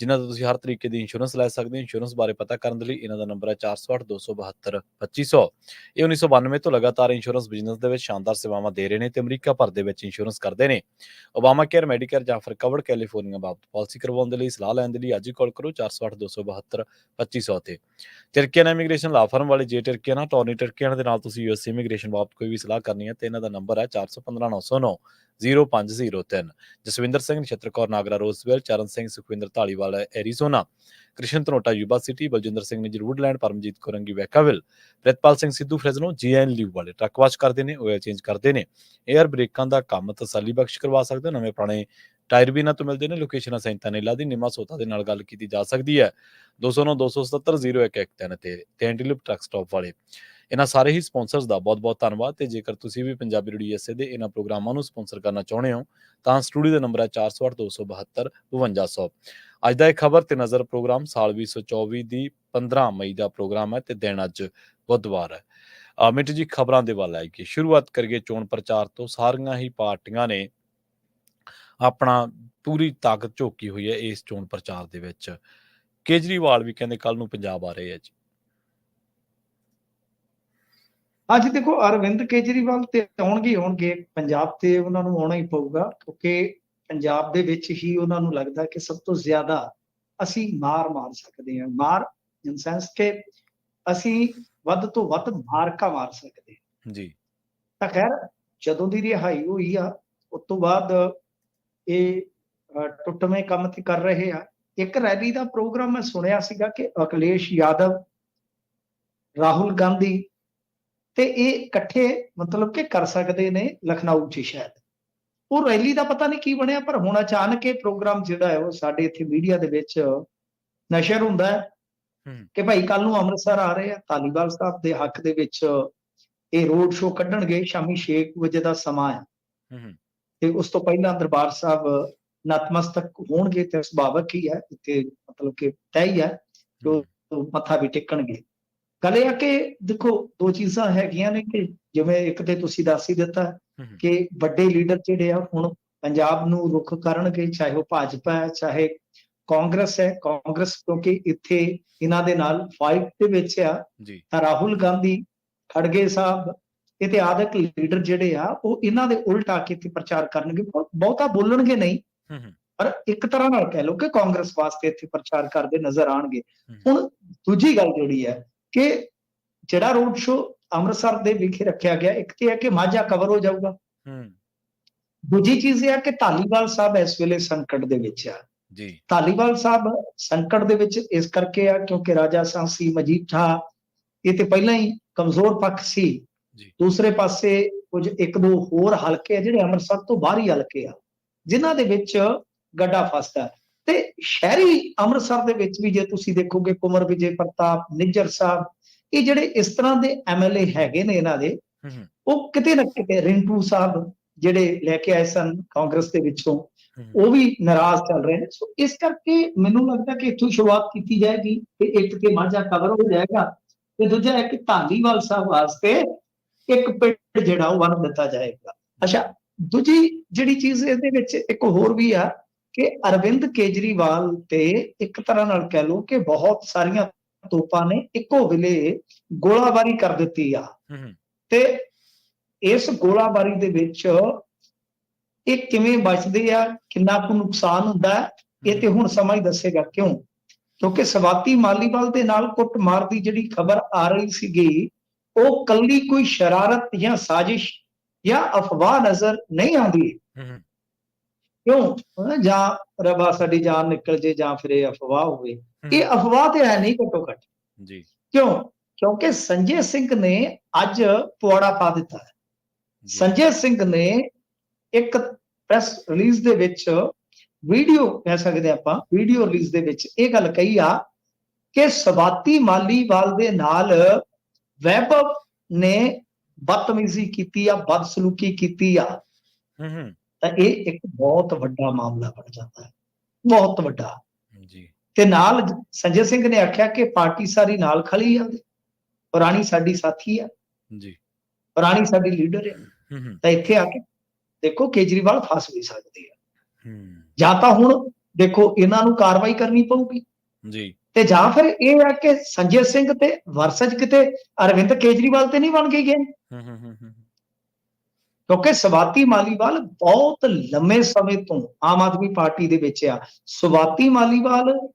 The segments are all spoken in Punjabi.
ਜਿਨ੍ਹਾਂ ਤੋਂ ਤੁਸੀਂ ਹਰ ਤਰੀਕੇ ਦੀ ਇੰਸ਼ੋਰੈਂਸ ਲੈ ਸਕਦੇ ਹੋ। ਇੰਸ਼ੋਰੈਂਸ ਬਾਰੇ ਪਤਾ ਕਰਨ ਦੇ ਲਈ ਇਹਨਾਂ ਦਾ ਨੰਬਰ ਹੈ 408 272 2500 ਇਹ 1992 ਤੋਂ ਲਗਾਤਾਰ ਇੰਸ਼ੋਰੈਂਸ ਬਿਜ਼ਨਸ ਦੇ ਵਿੱਚ ਸ਼ਾਨਦਾਰ ਸੇਵਾਵਾਂ ਦੇ ਰਹੇ ਨੇ ਤੇ ਅਮਰੀਕਾ ਭਰ ਦੇ ਵਿੱਚ ਇੰਸ਼ੋਰੈਂਸ ਕਰਦੇ ਨੇ। ਓਬਾਮਾ ਕੇਅਰ ਮੈਡੀਕੇਅਰ ਜਾਂ ਫਿਰ ਕਵਰਡ ਕੈਲੀਫੋਰਨੀਆ ਬਾਬਤ ਪਾਲਿਸੀ ਕਰਵਾਉਣ ਦੇ ਲਈ ਸਲਾਹ ਲੈਣ ਦੇ ਲਈ ਅੱਜ ਹੀ ਕਾਲ ਕਰੋ 408 272 2500 ਤੇ। ਟਰਕੀਅਨ ਇਮੀਗ੍ਰੇਸ਼ਨ ਲਾ ਫਰਮ ਵਾਲੇ ਜੇ ਟਰਕੀਅਨ ਟੌਰਨੀ ਟਰਕੀਅਨ ਦੇ ਨਾਲ ਤੁਸੀਂ ਯੂਐਸ ਇਮੀਗ੍ਰੇਸ਼ਨ ਬਾਬਤ ਕੋਈ ਵੀ ਸਲਾਹ ਕਰਨੀ ਹੈ ਤੇ ਇਹਨਾਂ ਦਾ ਨੰਬਰ ਹੈ 415909 0503 Jaswinder Singh, Nachhattar Kaur, Nagra, Roseville, Charan Singh, Sukhwinder Dhaliwal Arizona. Krishan Dhanota, Yuba City, Baljinder Singh Nijjar Woodland Paramjit Korangi Vacaville Pritpal Singh, Sidhu Fresno, GN live ਵਾਲੇ ਟਰੱਕ ਵਾਸ਼ ਕਰਦੇ ਨੇ ਆਇਲ ਚੇਂਜ ਕਰਦੇ ਨੇ। 에ਅਰ ਬ੍ਰੇਕਾਂ ਦਾ ਕੰਮ ਤਸੱਲੀ ਬਖਸ਼ ਕਰਵਾ ਸਕਦੇ ਹੋ, ਨਵੇਂ ਪੁਰਾਣੇ ਟਾਇਰ ਵੀ ਇਹਨਾਂ ਤੋਂ ਮਿਲਦੇ ਨੇ, ਲੋਕੇਸ਼ਨਾਂ ਸੈਂਤਾ ਨੇਲਾ ਦੀ ਨਿਮਾ ਸੋਤਾ ਦੇ ਨਾਲ ਗੱਲ ਕੀਤੀ ਜਾ ਸਕਦੀ ਹੈ। 209 277 0113 ਤੇ ਤੇ ਟਰੱਕ ਸਟਾਪ ਵਾਲੇ। ਇਹਨਾਂ ਸਾਰੇ ਹੀ ਸਪਾਂਸਰਸ ਦਾ ਬਹੁਤ-ਬਹੁਤ ਧੰਨਵਾਦ ਤੇ ਜੇਕਰ ਤੁਸੀਂ ਵੀ ਪੰਜਾਬੀ ਰੇਡੀਓ ਐਸਏ ਦੇ ਇਹਨਾਂ ਪ੍ਰੋਗਰਾਮਾਂ ਨੂੰ ਸਪਾਂਸਰ ਕਰਨਾ ਚਾਹੁੰਦੇ ਹੋ, ਤਾਂ ਸਟੂਡੀਓ ਦਾ ਨੰਬਰ ਹੈ 408272 ਅੱਜ ਦਾ ਇਹ ਖਬਰ ਤੇ ਨਜ਼ਰ ਪ੍ਰੋਗਰਾਮ ਸਾਲ 2024 ਦੀ 15 ਮਈ ਦਾ ਪ੍ਰੋਗਰਾਮ ਹੈ ਤੇ ਦਿਨ ਅੱਜ ਬੁੱਧਵਾਰ ਹੈ। ਅਹ ਜੀ, ਖਬਰਾਂ ਦੇ ਵੱਲ ਆਈ ਕਿ ਸ਼ੁਰੂਆਤ ਕਰੀਏ ਚੋਣ ਪ੍ਰਚਾਰ ਤੋਂ। ਸਾਰੀਆਂ ਹੀ ਪਾਰਟੀਆਂ ਨੇ ਆਪਣਾ ਪੂਰੀ ਤਾਕਤ ਝੋਕੀ ਹੋਈ ਹੈ ਇਸ ਚੋਣ ਪ੍ਰਚਾਰ ਦੇ ਵਿੱਚ। ਕੇਜਰੀਵਾਲ ਵੀ ਕਹਿੰਦੇ ਕੱਲ ਨੂੰ ਪੰਜਾਬ ਆ ਰਹੇ ਆ ਜੀ। ਅੱਜ ਦੇਖੋ ਅਰਵਿੰਦ ਕੇਜਰੀਵਾਲ ਤੇ ਆਉਣਗੇ ਆਉਣਗੇ। ਪੰਜਾਬ ਤੇ ਉਹਨਾਂ ਨੂੰ ਆਉਣਾ ਹੀ ਪਊਗਾ ਕਿਉਂਕਿ ਪੰਜਾਬ ਦੇ ਵਿੱਚ ਹੀ ਉਹਨਾਂ ਨੂੰ ਲੱਗਦਾ ਕਿ ਸਭ ਤੋਂ ਜ਼ਿਆਦਾ ਅਸੀਂ ਮਾਰ ਮਾਰ ਸਕਦੇ ਹਾਂ। ਮਾਰ ਇਨ ਸੈਂਸ ਕਿ ਅਸੀਂ ਵੱਧ ਤੋਂ ਵੱਧ ਮਾਰਕਾ ਮਾਰ ਸਕਦੇ ਹਾਂ। ਜੀ। ਤਾਂ ਖੈਰ ਜਦੋਂ ਦੀ ਰਿਹਾਈ ਹੋਈ ਆ ਉਸ ਤੋਂ ਬਾਅਦ ਇਹ ਟੁੱਟਵੇਂ ਕੰਮ ਤੇ ਕਰ ਰਹੇ ਆ। ਇੱਕ ਰੈਲੀ ਦਾ ਪ੍ਰੋਗਰਾਮ ਮੈਂ ਸੁਣਿਆ ਸੀਗਾ ਕਿ ਅਖਿਲੇਸ਼ ਯਾਦਵ ਰਾਹੁਲ ਗਾਂਧੀ ਤੇ ਇਹ ਇਕੱਠੇ ਮਤਲਬ ਕਿ ਕਰ ਸਕਦੇ ਨੇ ਲਖਨਊ 'ਚ ਸ਼ਾਇਦ। ਉਹ ਰੈਲੀ ਦਾ ਪਤਾ ਨਹੀਂ ਕੀ ਬਣਿਆ ਪਰ ਹੁਣ ਅਚਾਨਕ ਇਹ ਪ੍ਰੋਗਰਾਮ ਜਿਹੜਾ ਹੈ ਉਹ ਸਾਡੇ ਇੱਥੇ ਮੀਡੀਆ ਦੇ ਵਿੱਚ ਨਸ਼ਰ ਹੁੰਦਾ ਹੈ। ਕਿ ਭਾਈ ਕੱਲ ਨੂੰ ਅੰਮ੍ਰਿਤਸਰ ਆ ਰਹੇ ਆ ਧਾਲੀਵਾਲ ਸਾਹਿਬ ਦੇ ਹੱਕ ਦੇ ਵਿੱਚ ਇਹ ਰੋਡ ਸ਼ੋਅ ਕੱਢਣਗੇ ਸ਼ਾਮੀ 6 ਵਜੇ ਦਾ ਸਮਾਂ ਹੈ। ਤੇ ਉਸ ਤੋਂ ਪਹਿਲਾਂ ਦਰਬਾਰ ਸਾਹਿਬ ਨਤਮਸਤਕ ਹੋਣਗੇ ਤੇ ਸੁਭਾਵਕ ਹੀ ਹੈ ਇੱਥੇ ਮਤਲਬ ਕਿ ਤੈਅ ਹੀ ਹੈ ਜੋ ਮੱਥਾ ਵੀ ਟੇਕਣਗੇ। ਗੱਲ ਇਹ ਆ ਕਿ ਦੇਖੋ ਦੋ ਚੀਜ਼ਾਂ ਹੈਗੀਆਂ ਨੇ ਕਿ ਜਿਵੇਂ ਇੱਕ ਤੇ ਤੁਸੀਂ ਦੱਸ ਹੀ ਦਿੱਤਾ ਕਿ ਵੱਡੇ ਲੀਡਰ ਜਿਹੜੇ ਆ ਹੁਣ ਪੰਜਾਬ ਨੂੰ ਰੁਖ ਕਰਨਗੇ ਚਾਹੇ ਉਹ ਭਾਜਪਾ ਹੈ ਚਾਹੇ ਕਾਂਗਰਸ ਹੈ। ਕਾਂਗਰਸ ਕਿਉਂਕਿ ਇੱਥੇ ਇਹਨਾਂ ਦੇ ਨਾਲ ਫਾਈਟ ਦੇ ਵਿੱਚ ਆ। ਤਾਂ ਰਾਹੁਲ ਗਾਂਧੀ ਖੜਗੇ ਸਾਹਿਬ ਇਤਿਹਾਸਕ ਲੀਡਰ ਜਿਹੜੇ ਆ ਉਹ ਇਹਨਾਂ ਦੇ ਉਲਟ ਆ ਕੇ ਇੱਥੇ ਪ੍ਰਚਾਰ ਕਰਨਗੇ। ਬਹੁ- ਬਹੁਤਾ ਬੋਲਣਗੇ ਨਹੀਂ। ਪਰ ਇੱਕ ਤਰ੍ਹਾਂ ਨਾਲ ਕਹਿ ਲਓ ਕਿ ਕਾਂਗਰਸ ਵਾਸਤੇ ਇੱਥੇ ਪ੍ਰਚਾਰ ਕਰਦੇ ਨਜ਼ਰ ਆਣਗੇ। ਹੁਣ ਦੂਜੀ ਗੱਲ ਜਿਹੜੀ ਹੈ ਕਿ ਜਿਹੜਾ ਰੋਡ ਸ਼ੋ ਅੰਮ੍ਰਿਤਸਰ ਦੇ ਵਿਖੇ ਰੱਖਿਆ ਗਿਆ ਇੱਕ ਤੇ ਹੈ ਕਿ ਮਾਝਾ ਕਵਰ ਹੋ ਜਾਊਗਾ। ਹੂੰ। ਦੂਜੀ ਚੀਜ਼ ਇਹ ਹੈ ਕਿ ਧਾਲੀਵਾਲ ਸਾਹਿਬ ਇਸ ਵੇਲੇ ਸੰਕਟ ਦੇ ਵਿੱਚ ਆ। ਜੀ। ਧਾਲੀਵਾਲ ਸਾਹਿਬ ਸੰਕਟ ਦੇ ਵਿੱਚ ਇਸ ਕਰਕੇ ਆ ਕਿਉਂਕਿ ਰਾਜਾ ਸਾਂਸੀ ਮਜੀਠਾ ਇਹ ਤੇ ਪਹਿਲਾਂ ਹੀ ਕਮਜ਼ੋਰ ਪੱਖ ਸੀ। ਜੀ। ਦੂਸਰੇ ਪਾਸੇ ਕੁਝ ਇੱਕ ਦੋ ਹੋਰ ਹਲਕੇ ਆ ਜਿਹੜੇ ਅੰਮ੍ਰਿਤਸਰ ਤੋਂ ਬਾਹਰੀ ਹਲਕੇ ਆ ਜਿਨ੍ਹਾਂ ਦੇ ਵਿੱਚ ਗੱਡਾ ਫਸਦਾ। ਤੇ ਸ਼ਹਿਰੀ ਅੰਮ੍ਰਿਤਸਰ ਦੇ ਵਿੱਚ ਵੀ ਜੇ ਤੁਸੀਂ ਦੇਖੋਗੇ ਕੁਮਰ ਵਿਜੇ ਪ੍ਰਤਾਪ ਨਿੱਜਰ ਸਾਹਿਬ ਇਹ ਜਿਹੜੇ ਇਸ ਤਰ੍ਹਾਂ ਦੇ ਐਮਐਲਏ ਹੈਗੇ ਨੇ ਇਹਨਾਂ ਦੇ ਉਹ ਕਿਤੇ ਨਾ ਕਿਤੇ ਰਿੰਟੂ ਸਾਹਿਬ ਜਿਹੜੇ ਲੈ ਕੇ ਆਏ ਸਨ ਕਾਂਗਰਸ ਦੇ ਵਿੱਚੋਂ ਉਹ ਵੀ ਨਾਰਾਜ਼ ਚੱਲ ਰਹੇ ਨੇ। ਸੋ ਇਸ ਕਰਕੇ ਮੈਨੂੰ ਲੱਗਦਾ ਕਿ ਇੱਥੋਂ ਸ਼ੁਰੂਆਤ ਕੀਤੀ ਜਾਏਗੀ ਤੇ ਇੱਕ ਤੇ ਮਾਝਾ ਕਵਰ ਹੋ ਜਾਏਗਾ ਤੇ ਦੂਜਾ ਹੈ ਕਿ ਧਾਲੀਵਾਲ ਸਾਹਿਬ ਵਾਸਤੇ ਇੱਕ ਪਿੰਡ ਜਿਹੜਾ ਉਹ ਬਣ ਦਿੱਤਾ ਜਾਏਗਾ। ਅੱਛਾ ਦੂਜੀ ਜਿਹੜੀ ਚੀਜ਼ ਇਹਦੇ ਵਿੱਚ ਇੱਕ ਹੋਰ ਵੀ ਆ ਕਿ ਅਰਵਿੰਦ ਕੇਜਰੀਵਾਲ ਤੇ ਇੱਕ ਤਰ੍ਹਾਂ ਨਾਲ ਕਹਿ ਲਓ ਕਿ ਬਹੁਤ ਸਾਰੀਆਂ ਤੋਪਾਂ ਨੇ ਇੱਕੋ ਵੇਲੇ ਗੋਲਾਬਾਰੀ ਕਰ ਦਿੱਤੀ ਆ। ਤੇ ਇਸ ਗੋਲਾਬਾਰੀ ਦੇ ਵਿੱਚ ਇਹ ਕਿਵੇਂ ਬਚਦੇ ਆ ਕਿੰਨਾ ਕੁ ਨੁਕਸਾਨ ਹੁੰਦਾ ਇਹ ਤੇ ਹੁਣ ਸਮਾਂ ਹੀ ਦੱਸੇਗਾ ਕਿਉਂ? ਕਿਉਂਕਿ ਸਵਾਤੀ ਮਾਲੀਵਾਲ ਦੇ ਨਾਲ ਕੁੱਟਮਾਰ ਦੀ ਜਿਹੜੀ ਖਬਰ ਆ ਰਹੀ ਸੀਗੀ ਉਹ ਕੱਲੀ ਕੋਈ ਸ਼ਰਾਰਤ ਜਾਂ ਸਾਜ਼ਿਸ਼ ਜਾਂ ਅਫਵਾਹ ਨਜ਼ਰ ਨਹੀਂ ਆਉਂਦੀ। ਕਿਉਂ? ਜਾਂ ਰਬਾ ਸਾਡੀ ਜਾਨ ਨਿਕਲ ਜੇ ਜਾਂ ਫਿਰ ਇਹ ਅਫਵਾਹ ਹੋਵੇ। ਇਹ ਅਫਵਾਹ ਤੇ ਹੈ ਨਹੀਂ ਘੱਟੋ ਘੱਟ। ਜੀ। ਕਿਉਂ? ਕਿਉਂਕਿ ਸੰਜੇ ਸਿੰਘ ਨੇ ਅੱਜ ਪੁਆੜਾ ਪਾ ਦਿੱਤਾ ਹੈ। ਸੰਜੇ ਸਿੰਘ ਨੇ ਇੱਕ ਪ੍ਰੈਸ ਰਿਲੀਜ਼ ਦੇ ਵਿੱਚ ਵੀਡੀਓ ਕਹਿ ਸਕਦੇ ਆਪਾਂ ਵੀਡੀਓ ਰਿਲੀਜ਼ ਦੇ ਵਿੱਚ ਇਹ ਗੱਲ ਕਹੀ ਆ ਕਿ ਸਵਾਤੀ ਮਾਲੀਵਾਲ ਦੇ ਨਾਲ ਵੈਭਵ ਨੇ ਬਦਤਮੀਜ਼ੀ ਕੀਤੀ ਆ ਬਦਸਲੂਕੀ ਕੀਤੀ ਆ। ਹੂੰ ਹੂੰ। ਤਾਂ ਇਹ ਇੱਕ ਬਹੁਤ ਵੱਡਾ ਮਾਮਲਾ ਬਣ ਜਾਂਦਾ ਹੈ। ਬਹੁਤ ਵੱਡਾ। ਜੀ। ਤੇ ਨਾਲ ਸੰਜੇ ਸਿੰਘ ਨੇ ਆਖਿਆ ਕਿ ਪਾਰਟੀ ਸਾਰੀ ਨਾਲ ਖੜੀ ਆ ਉਹਦੇ। ਪੁਰਾਣੀ ਸਾਡੀ ਸਾਥੀ ਆ। ਜੀ। ਪੁਰਾਣੀ ਸਾਡੀ ਲੀਡਰ ਆ। ਹੂੰ ਤਾਂ ਇੱਥੇ ਆ ਕੇ ਦੇਖੋ ਕੇਜਰੀਵਾਲ ਫਸ ਵੀ ਸਕਦੇ ਆ। ਜਾਂ ਤਾਂ ਹੁਣ ਦੇਖੋ ਇਹਨਾਂ ਨੂੰ ਕਾਰਵਾਈ ਕਰਨੀ ਪਊਗੀ। ਜੀ। ਤੇ ਜਾਂ ਫਿਰ ਇਹ ਹੈ ਕਿ ਸੰਜੇ ਸਿੰਘ ਤੇ ਵਰਸਜ ਕਿਤੇ ਅਰਵਿੰਦ ਕੇਜਰੀਵਾਲ ਤੇ ਨਹੀਂ ਬਣ ਗਈ ਗੇਮ ਹੂੰ ਹੂੰ ਹੂੰ। ਕਿਉਂਕਿ ਸਵਾਤੀ ਮਾਲੀਵਾਲ ਬਹੁਤ ਲੰਮੇ ਸਮੇਂ ਤੋਂ ਆਮ ਆਦਮੀ ਪਾਰਟੀ ਦੇ ਵਿੱਚ ਆ। ਸਵਾਤੀ ਮਾਲੀਵਾਲ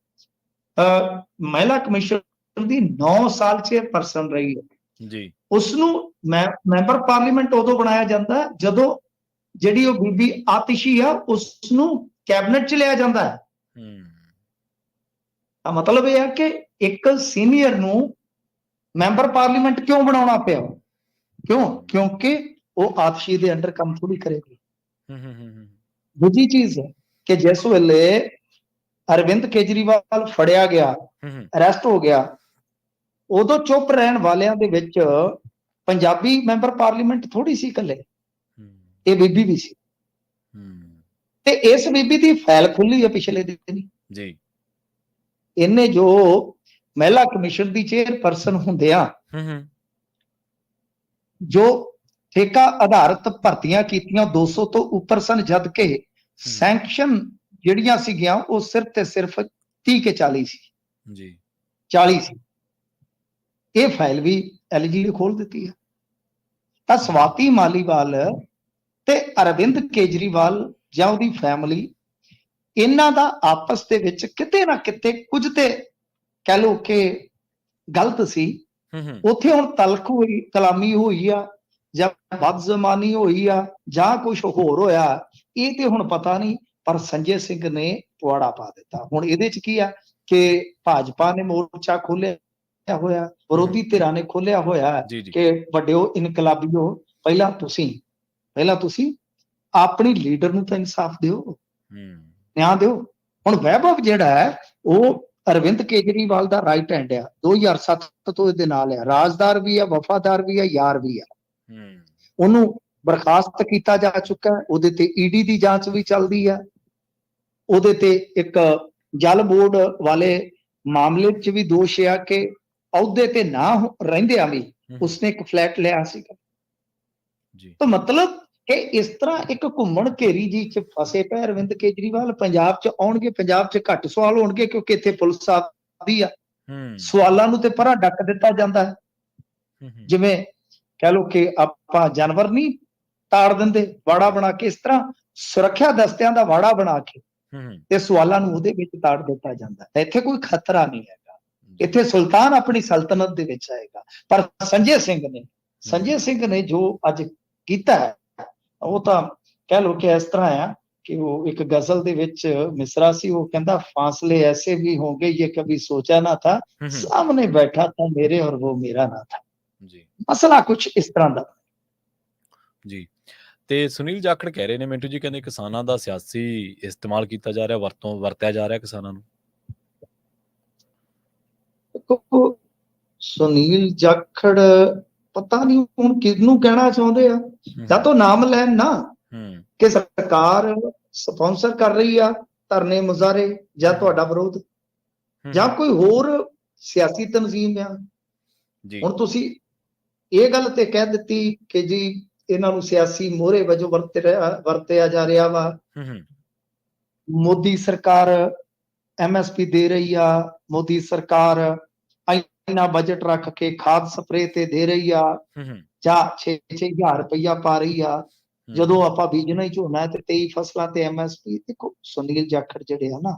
ਮਹਿਲਾ ਕਮਿਸ਼ਨ ਦੀ 9 ਸਾਲ ਚੇਅਰਪਰਸਨ ਰਹੀ ਹੈ। ਜੀ। ਉਸ ਨੂੰ ਮੈਂ ਮੈਂਬਰ ਪਾਰਲੀਮੈਂਟ ਉਦੋਂ ਬਣਾਇਆ ਜਾਂਦਾ ਜਦੋਂ ਜਿਹੜੀ ਉਹ ਬੀਬੀ ਆਤਿਸ਼ੀ ਆ ਉਸ ਨੂੰ ਕੈਬਨਿਟ ਚ ਲਿਆ ਜਾਂਦਾ ਹੈ। ਹੂੰ। ਤਾਂ ਮਤਲਬ ਇਹ ਹੈ ਕਿ ਇੱਕ ਸੀਨੀਅਰ ਨੂੰ ਮੈਂਬਰ ਪਾਰਲੀਮੈਂਟ ਕਿਉਂ ਬਣਾਉਣਾ ਪਿਆ? ਕਿਉਂ? ਕਿਉਂਕਿ ਉਹ ਆਤਿਸ਼ੀ ਦੇ ਅੰਡਰ ਕੰਮ ਥੋੜੀ ਕਰੇਗੀ। ਹੂੰ ਹੂੰ ਹੂੰ ਦੂਜੀ ਚੀਜ਼ ਹੈ ਕਿ ਜਿਸ ਵੇਲੇ ਅਰਵਿੰਦ ਕੇਜਰੀਵਾਲ ਫੜਿਆ ਗਿਆ ਅਰੈਸਟ ਹੋ ਗਿਆ ਉਦੋਂ ਚੁੱਪ ਰਹਿਣ ਵਾਲਿਆਂ ਦੇ ਵਿੱਚ ਪੰਜਾਬੀ ਮੈਂਬਰ ਪਾਰਲੀਮੈਂਟ ਥੋੜੀ ਸੀ ਇਕੱਲੇ। ਇਹ ਬੀਬੀ ਵੀ ਸੀ। ਤੇ ਇਸ ਬੀਬੀ ਦੀ ਫਾਈਲ ਖੁੱਲੀ ਹੈ ਪਿਛਲੇ ਦਿਨ ਜੀ। ਇਹਨੇ ਜੋ ਮਹਿਲਾ ਕਮਿਸ਼ਨ ਦੀ ਚੇਅਰਪਰਸਨ ਹੁੰਦਿਆਂ ਜੋ ਠੇਕਾ ਆਧਾਰਿਤ ਭਰਤੀਆਂ ਕੀਤੀਆਂ 200 ਤੋਂ ਉੱਪਰ ਸਨ ਜਦ ਕਿ ਸੈਂਕਸ਼ਨ ਜਿਹੜੀਆਂ ਸੀਗੀਆਂ ਉਹ ਸਿਰਫ ਤੇ ਸਿਰਫ 30 ਕੇ 40 ਸੀ। ਜੀ। 40 ਸੀ। ਇਹ ਫਾਈਲ ਵੀ ਐਲਜੀ ਨੇ ਖੋਲ ਦਿੱਤੀ ਹੈ। ਤਾਂ ਸਵਾਤੀ ਮਾਲੀਵਾਲ ਤੇ ਅਰਵਿੰਦ ਕੇਜਰੀਵਾਲ ਜਾਂ ਉਹਦੀ ਫੈਮਿਲੀ ਇਹਨਾਂ ਦਾ ਆਪਸ ਦੇ ਵਿੱਚ ਕਿਤੇ ਨਾ ਕਿਤੇ ਕੁਝ ਤੇ ਕਹਿ ਲੋ ਕਿ ਗਲਤ ਸੀ। ਉੱਥੇ ਹੁਣ ਤਲਖ ਹੋਈ ਕਲਾਮੀ ਹੋਈ ਆ। ਜਾਂ ਬਦਜ਼ਮਾਨੀ ਹੋਈ ਆ ਜਾਂ ਕੁਝ ਹੋਰ ਹੋਇਆ ਇਹ ਤੇ ਹੁਣ ਪਤਾ ਨਹੀਂ ਪਰ ਸੰਜੇ ਸਿੰਘ ਨੇ ਪੁਆੜਾ ਪਾ ਦਿੱਤਾ। ਹੁਣ ਇਹਦੇ ਚ ਕੀ ਆ ਕਿ ਭਾਜਪਾ ਨੇ ਮੋਰਚਾ ਖੋਲਿਆ ਹੋਇਆ ਵਿਰੋਧੀ ਧਿਰਾਂ ਨੇ ਖੋਲਿਆ ਹੋਇਆ ਕਿ ਵੱਡਿਓ ਇਨਕਲਾਬੀਓ ਪਹਿਲਾਂ ਤੁਸੀਂ ਪਹਿਲਾਂ ਤੁਸੀਂ ਆਪਣੀ ਲੀਡਰ ਨੂੰ ਤਾਂ ਇਨਸਾਫ ਦਿਓ ਹੂੰ। ਨਿਆਂ ਦਿਓ। ਹੁਣ ਵੈਭਵ ਜਿਹੜਾ ਹੈ ਉਹ ਅਰਵਿੰਦ ਕੇਜਰੀਵਾਲ ਦਾ ਰਾਈਟ ਹੈਂਡ ਆ। 2007 ਤੋਂ ਇਹਦੇ ਨਾਲ ਆ। ਰਾਜਦਾਰ ਵੀ ਆ ਵਫਾਦਾਰ ਵੀ ਆ ਯਾਰ ਵੀ ਆ। ਉਹਨੂੰ ਬਰਖਾਸਤ ਕੀਤਾ ਜਾ ਚੁੱਕਾ ਹੈ ਉਹਦੇ ਤੇ ਈਡੀ ਦੀ ਜਾਂਚ ਵੀ ਚੱਲਦੀ ਆ ਉਹਦੇ ਤੇ ਇੱਕ ਜਲ ਬੋਰਡ ਵਾਲੇ ਮਾਮਲੇ 'ਚ ਵੀ ਦੋਸ਼ ਆ ਕਿ ਅਹੁਦੇ ਤੇ ਨਾ ਹੋ- ਰਹਿੰਦਿਆਂ ਵੀ ਹੂੰ। ਉਸਨੇ ਇੱਕ ਫਲੈਟ ਲਿਆ ਸੀਗਾ। ਜੀ। ਤਾਂ ਮਤਲਬ ਕਿ ਇਸ ਤਰ੍ਹਾਂ ਇੱਕ ਘੁੰਮਣ ਘੇਰੀ ਜੀ ਚ ਫਸੇ ਪਏ ਅਰਵਿੰਦ ਕੇਜਰੀਵਾਲ ਪੰਜਾਬ ਚ ਆਉਣਗੇ ਪੰਜਾਬ ਚ ਘੱਟ ਸਵਾਲ ਹੋਣਗੇ ਕਿਉਂਕਿ ਇੱਥੇ ਪੁਲਿਸ ਆਦੀ ਆ। ਹੂੰ। ਸਵਾਲਾਂ ਨੂੰ ਤੇ ਪਰਾਂ ਡੱਕ ਦਿੱਤਾ ਜਾਂਦਾ ਹੈ। ਹੂੰ ਹੂੰ। ਜਿਵੇਂ ਕਹਿ ਲੋ ਕਿ ਆਪਾਂ ਜਾਨਵਰ ਨਹੀਂ ਤਾੜ ਦਿੰਦੇ ਵਾੜਾ ਬਣਾ ਕੇ ਇਸ ਤਰ੍ਹਾਂ ਸੁਰੱਖਿਆ ਦਸਤਿਆਂ ਦਾ ਵਾੜਾ ਬਣਾ ਕੇ ਤੇ ਸਵਾਲਾਂ ਨੂੰ ਉਹਦੇ ਵਿੱਚ ਤਾੜ ਦਿੱਤਾ ਜਾਂਦਾ ਹੈ। ਇੱਥੇ ਕੋਈ ਖਤਰਾ ਨਹੀਂ ਹੈਗਾ। ਇੱਥੇ ਸੁਲਤਾਨ ਆਪਣੀ ਸਲਤਨਤ ਦੇ ਵਿੱਚ ਆਏਗਾ। ਪਰ ਸੰਜੇ ਸਿੰਘ ਨੇ ਸੰਜੇ ਸਿੰਘ ਨੇ ਜੋ ਅੱਜ ਕੀਤਾ ਹੈ ਉਹ ਤਾਂ ਕਹਿ ਲੋ ਕਿ ਇਸ ਤਰ੍ਹਾਂ ਆ ਕਿ ਉਹ ਇੱਕ ਗਜ਼ਲ ਦੇ ਵਿੱਚ ਮਿਸਰਾ ਸੀ ਉਹ ਕਹਿੰਦਾ ਫਾਸਲੇ ਐਸੇ ਵੀ ਹੋਗੇ ਇਹ ਕभी ਸੋਚਿਆ ਨਾ ਥਾ। ਸਾਹਮਣੇ ਬੈਠਾ ਤਾਂ ਮੇਰੇ ਔਰ ਉਹ ਮੇਰਾ ਨਾ ਥਾ। ਜੀ। ਮਸਲਾ ਕੁਝ ਇਸ ਤਰ੍ਹਾਂ ਦਾ। ਜੀ। ਤੇ ਸੁਨੀਲ ਜਾਖੜ ਕਹਿ ਰਹੇ ਨੇ ਮਿੰਟੂ ਜੀ ਕਹਿੰਦੇ ਕਿਸਾਨਾਂ ਦਾ ਸਿਆਸੀ ਇਸਤੇਮਾਲ ਕੀਤਾ ਜਾ ਰਿਹਾ ਵਰਤੋਂ ਵਰਤਿਆ ਜਾ ਰਿਹਾ ਕਿਸਾਨਾਂ ਨੂੰ। ਦੇਖੋ, ਸੁਨੀਲ ਜਾਖੜ ਪਤਾ ਨਹੀਂ ਹੁਣ ਕਿਹਨੂੰ ਕਹਿਣਾ ਚਾਹੁੰਦੇ ਆ। ਜਾਂ ਤਾਂ ਨਾਮ ਲੈਣ ਨਾ। ਕਿ ਸਰਕਾਰ ਸਪਾਂਸਰ ਕਰ ਰਹੀ ਆ ਧਰਨੇ ਮੁਜ਼ਾਰੇ ਜਾਂ ਤੁਹਾਡਾ ਵਿਰੋਧ। ਜਾਂ ਕੋਈ ਹੋਰ ਸਿਆਸੀ ਤਨਜ਼ੀਮ ਆ। ਜੀ। ਹੁਣ ਤੁਸੀਂ ਇਹ ਗੱਲ ਤੇ ਕਹਿ ਦਿੱਤੀ ਕਿ ਜੀ ਇਹਨਾਂ ਨੂੰ ਸਿਆਸੀ ਮੋਹਰੇ ਵਜੋਂ ਵਰਤਿਆ ਜਾ ਰਿਹਾ ਵਾ। ਮੋਦੀ ਸਰਕਾਰ ਐਮਐਸਪੀ ਦੇ ਰਹੀ ਆ ਮੋਦੀ ਸਰਕਾਰ ਇੰਨਾ ਬਜਟ ਰੱਖ ਕੇ ਖਾਦ ਸਪਰੇ ਤੇ ਦੇ ਰਹੀ ਆ ਜਾਂ 6-6000 ਰੁਪਇਆ ਪਾ ਰਹੀ ਆ। ਜਦੋਂ ਆਪਾਂ ਬੀਜਣਾ ਹੀ ਝੋਨਾ ਤੇ 23 ਫਸਲਾਂ ਤੇ ਐਮਐਸਪੀ ਦੇਖੋ ਸੁਨੀਲ ਜਾਖੜ ਜਿਹੜੇ ਆ ਨਾ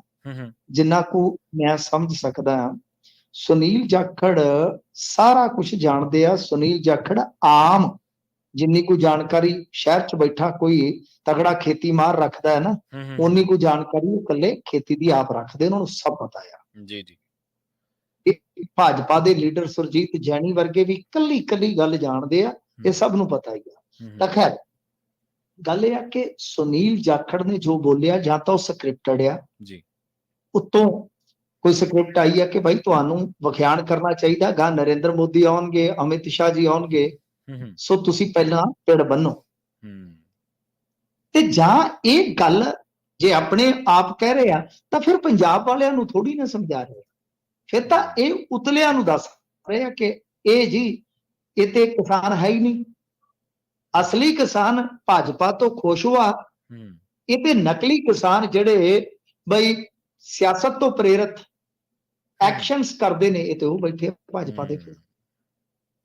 ਜਿੰਨਾ ਕੁ ਮੈਂ ਸਮਝ ਸਕਦਾ ਹਾਂ ਸੁਨੀਲ ਜਾਖੜ ਸਾਰਾ ਕੁਝ ਜਾਣਦੇ ਆ। ਸੁਨੀਲ ਜਾਖੜ ਆਮ ਜਿੰਨੀ ਕੋਈ ਜਾਣਕਾਰੀ ਸ਼ਹਿਰ 'ਚ ਬੈਠਾ ਕੋਈ ਤਗੜਾ ਖੇਤੀ ਮਾਰ ਰੱਖਦਾ ਹੈ ਨਾ ਉਨੀ ਕੋਈ ਜਾਣਕਾਰੀ ਉਹ ਇਕੱਲੇ ਖੇਤੀ ਦੀ ਆਪ ਰੱਖਦੇ ਉਹਨਾਂ ਨੂੰ ਸਭ ਪਤਾ ਆ। ਜੀ ਜੀ। ਇਹ ਭਾਜਪਾ ਦੇ ਲੀਡਰ ਸੁਰਜੀਤ ਜੈਣੀ ਵਰਗੇ ਵੀ ਕੱਲੀ ਕੱਲੀ ਗੱਲ ਜਾਣਦੇ ਆ ਇਹ ਸਭ ਨੂੰ ਪਤਾ ਹੀ ਆ। ਤਾਂ ਖੈਰ ਗੱਲ ਇਹ ਆ ਕਿ ਸੁਨੀਲ ਜਾਖੜ ਨੇ ਜੋ ਬੋਲਿਆ ਜਾਂ ਤਾਂ ਉਹ ਸਕ੍ਰਿਪਟਡ ਆ। ਜੀ। ਉੱਤੋਂ ਕੋਈ ਸਕ੍ਰਿਪਟ ਆਈ ਹੈ ਕਿ ਭਾਈ ਤੁਹਾਨੂੰ ਵਿਖਿਆਨ ਕਰਨਾ ਚਾਹੀਦਾ ਗਾ ਨਰਿੰਦਰ ਮੋਦੀ ਆਉਣਗੇ ਅਮਿਤ ਸ਼ਾਹ ਜੀ ਆਉਣਗੇ ਸੋ ਤੁਸੀਂ ਪਹਿਲਾਂ ਪਿੜ ਬੰਨੋ। ਤੇ ਜਾਂ ਇਹ ਗੱਲ ਜੇ ਆਪਣੇ ਆਪ ਕਹਿ ਰਹੇ ਆ ਤਾਂ ਫਿਰ ਪੰਜਾਬ ਵਾਲਿਆਂ ਨੂੰ ਥੋੜੀ ਨਾ ਸਮਝਾ ਰਹੇ ਫਿਰ ਤਾਂ ਇਹ ਉਤਲਿਆਂ ਨੂੰ ਦੱਸ ਰਹੇ ਆ ਕਿ ਇਹ ਜੀ ਇਹ ਤੇ ਕਿਸਾਨ ਹੈ ਹੀ ਨਹੀਂ। ਅਸਲੀ ਕਿਸਾਨ ਭਾਜਪਾ ਤੋਂ ਖੁਸ਼ ਹੋਆ। ਇਹ ਤੇ ਨਕਲੀ ਕਿਸਾਨ ਜਿਹੜੇ ਬਈ ਸਿਆਸਤ ਤੋਂ ਪ੍ਰੇਰਿਤ ਐਕਸ਼ਨਸ ਕਰਦੇ ਨੇ ਇਹ ਤੇ ਉਹ ਬੈਠੇ ਭਾਜਪਾ ਦੇ ਖਿਲਾਫ।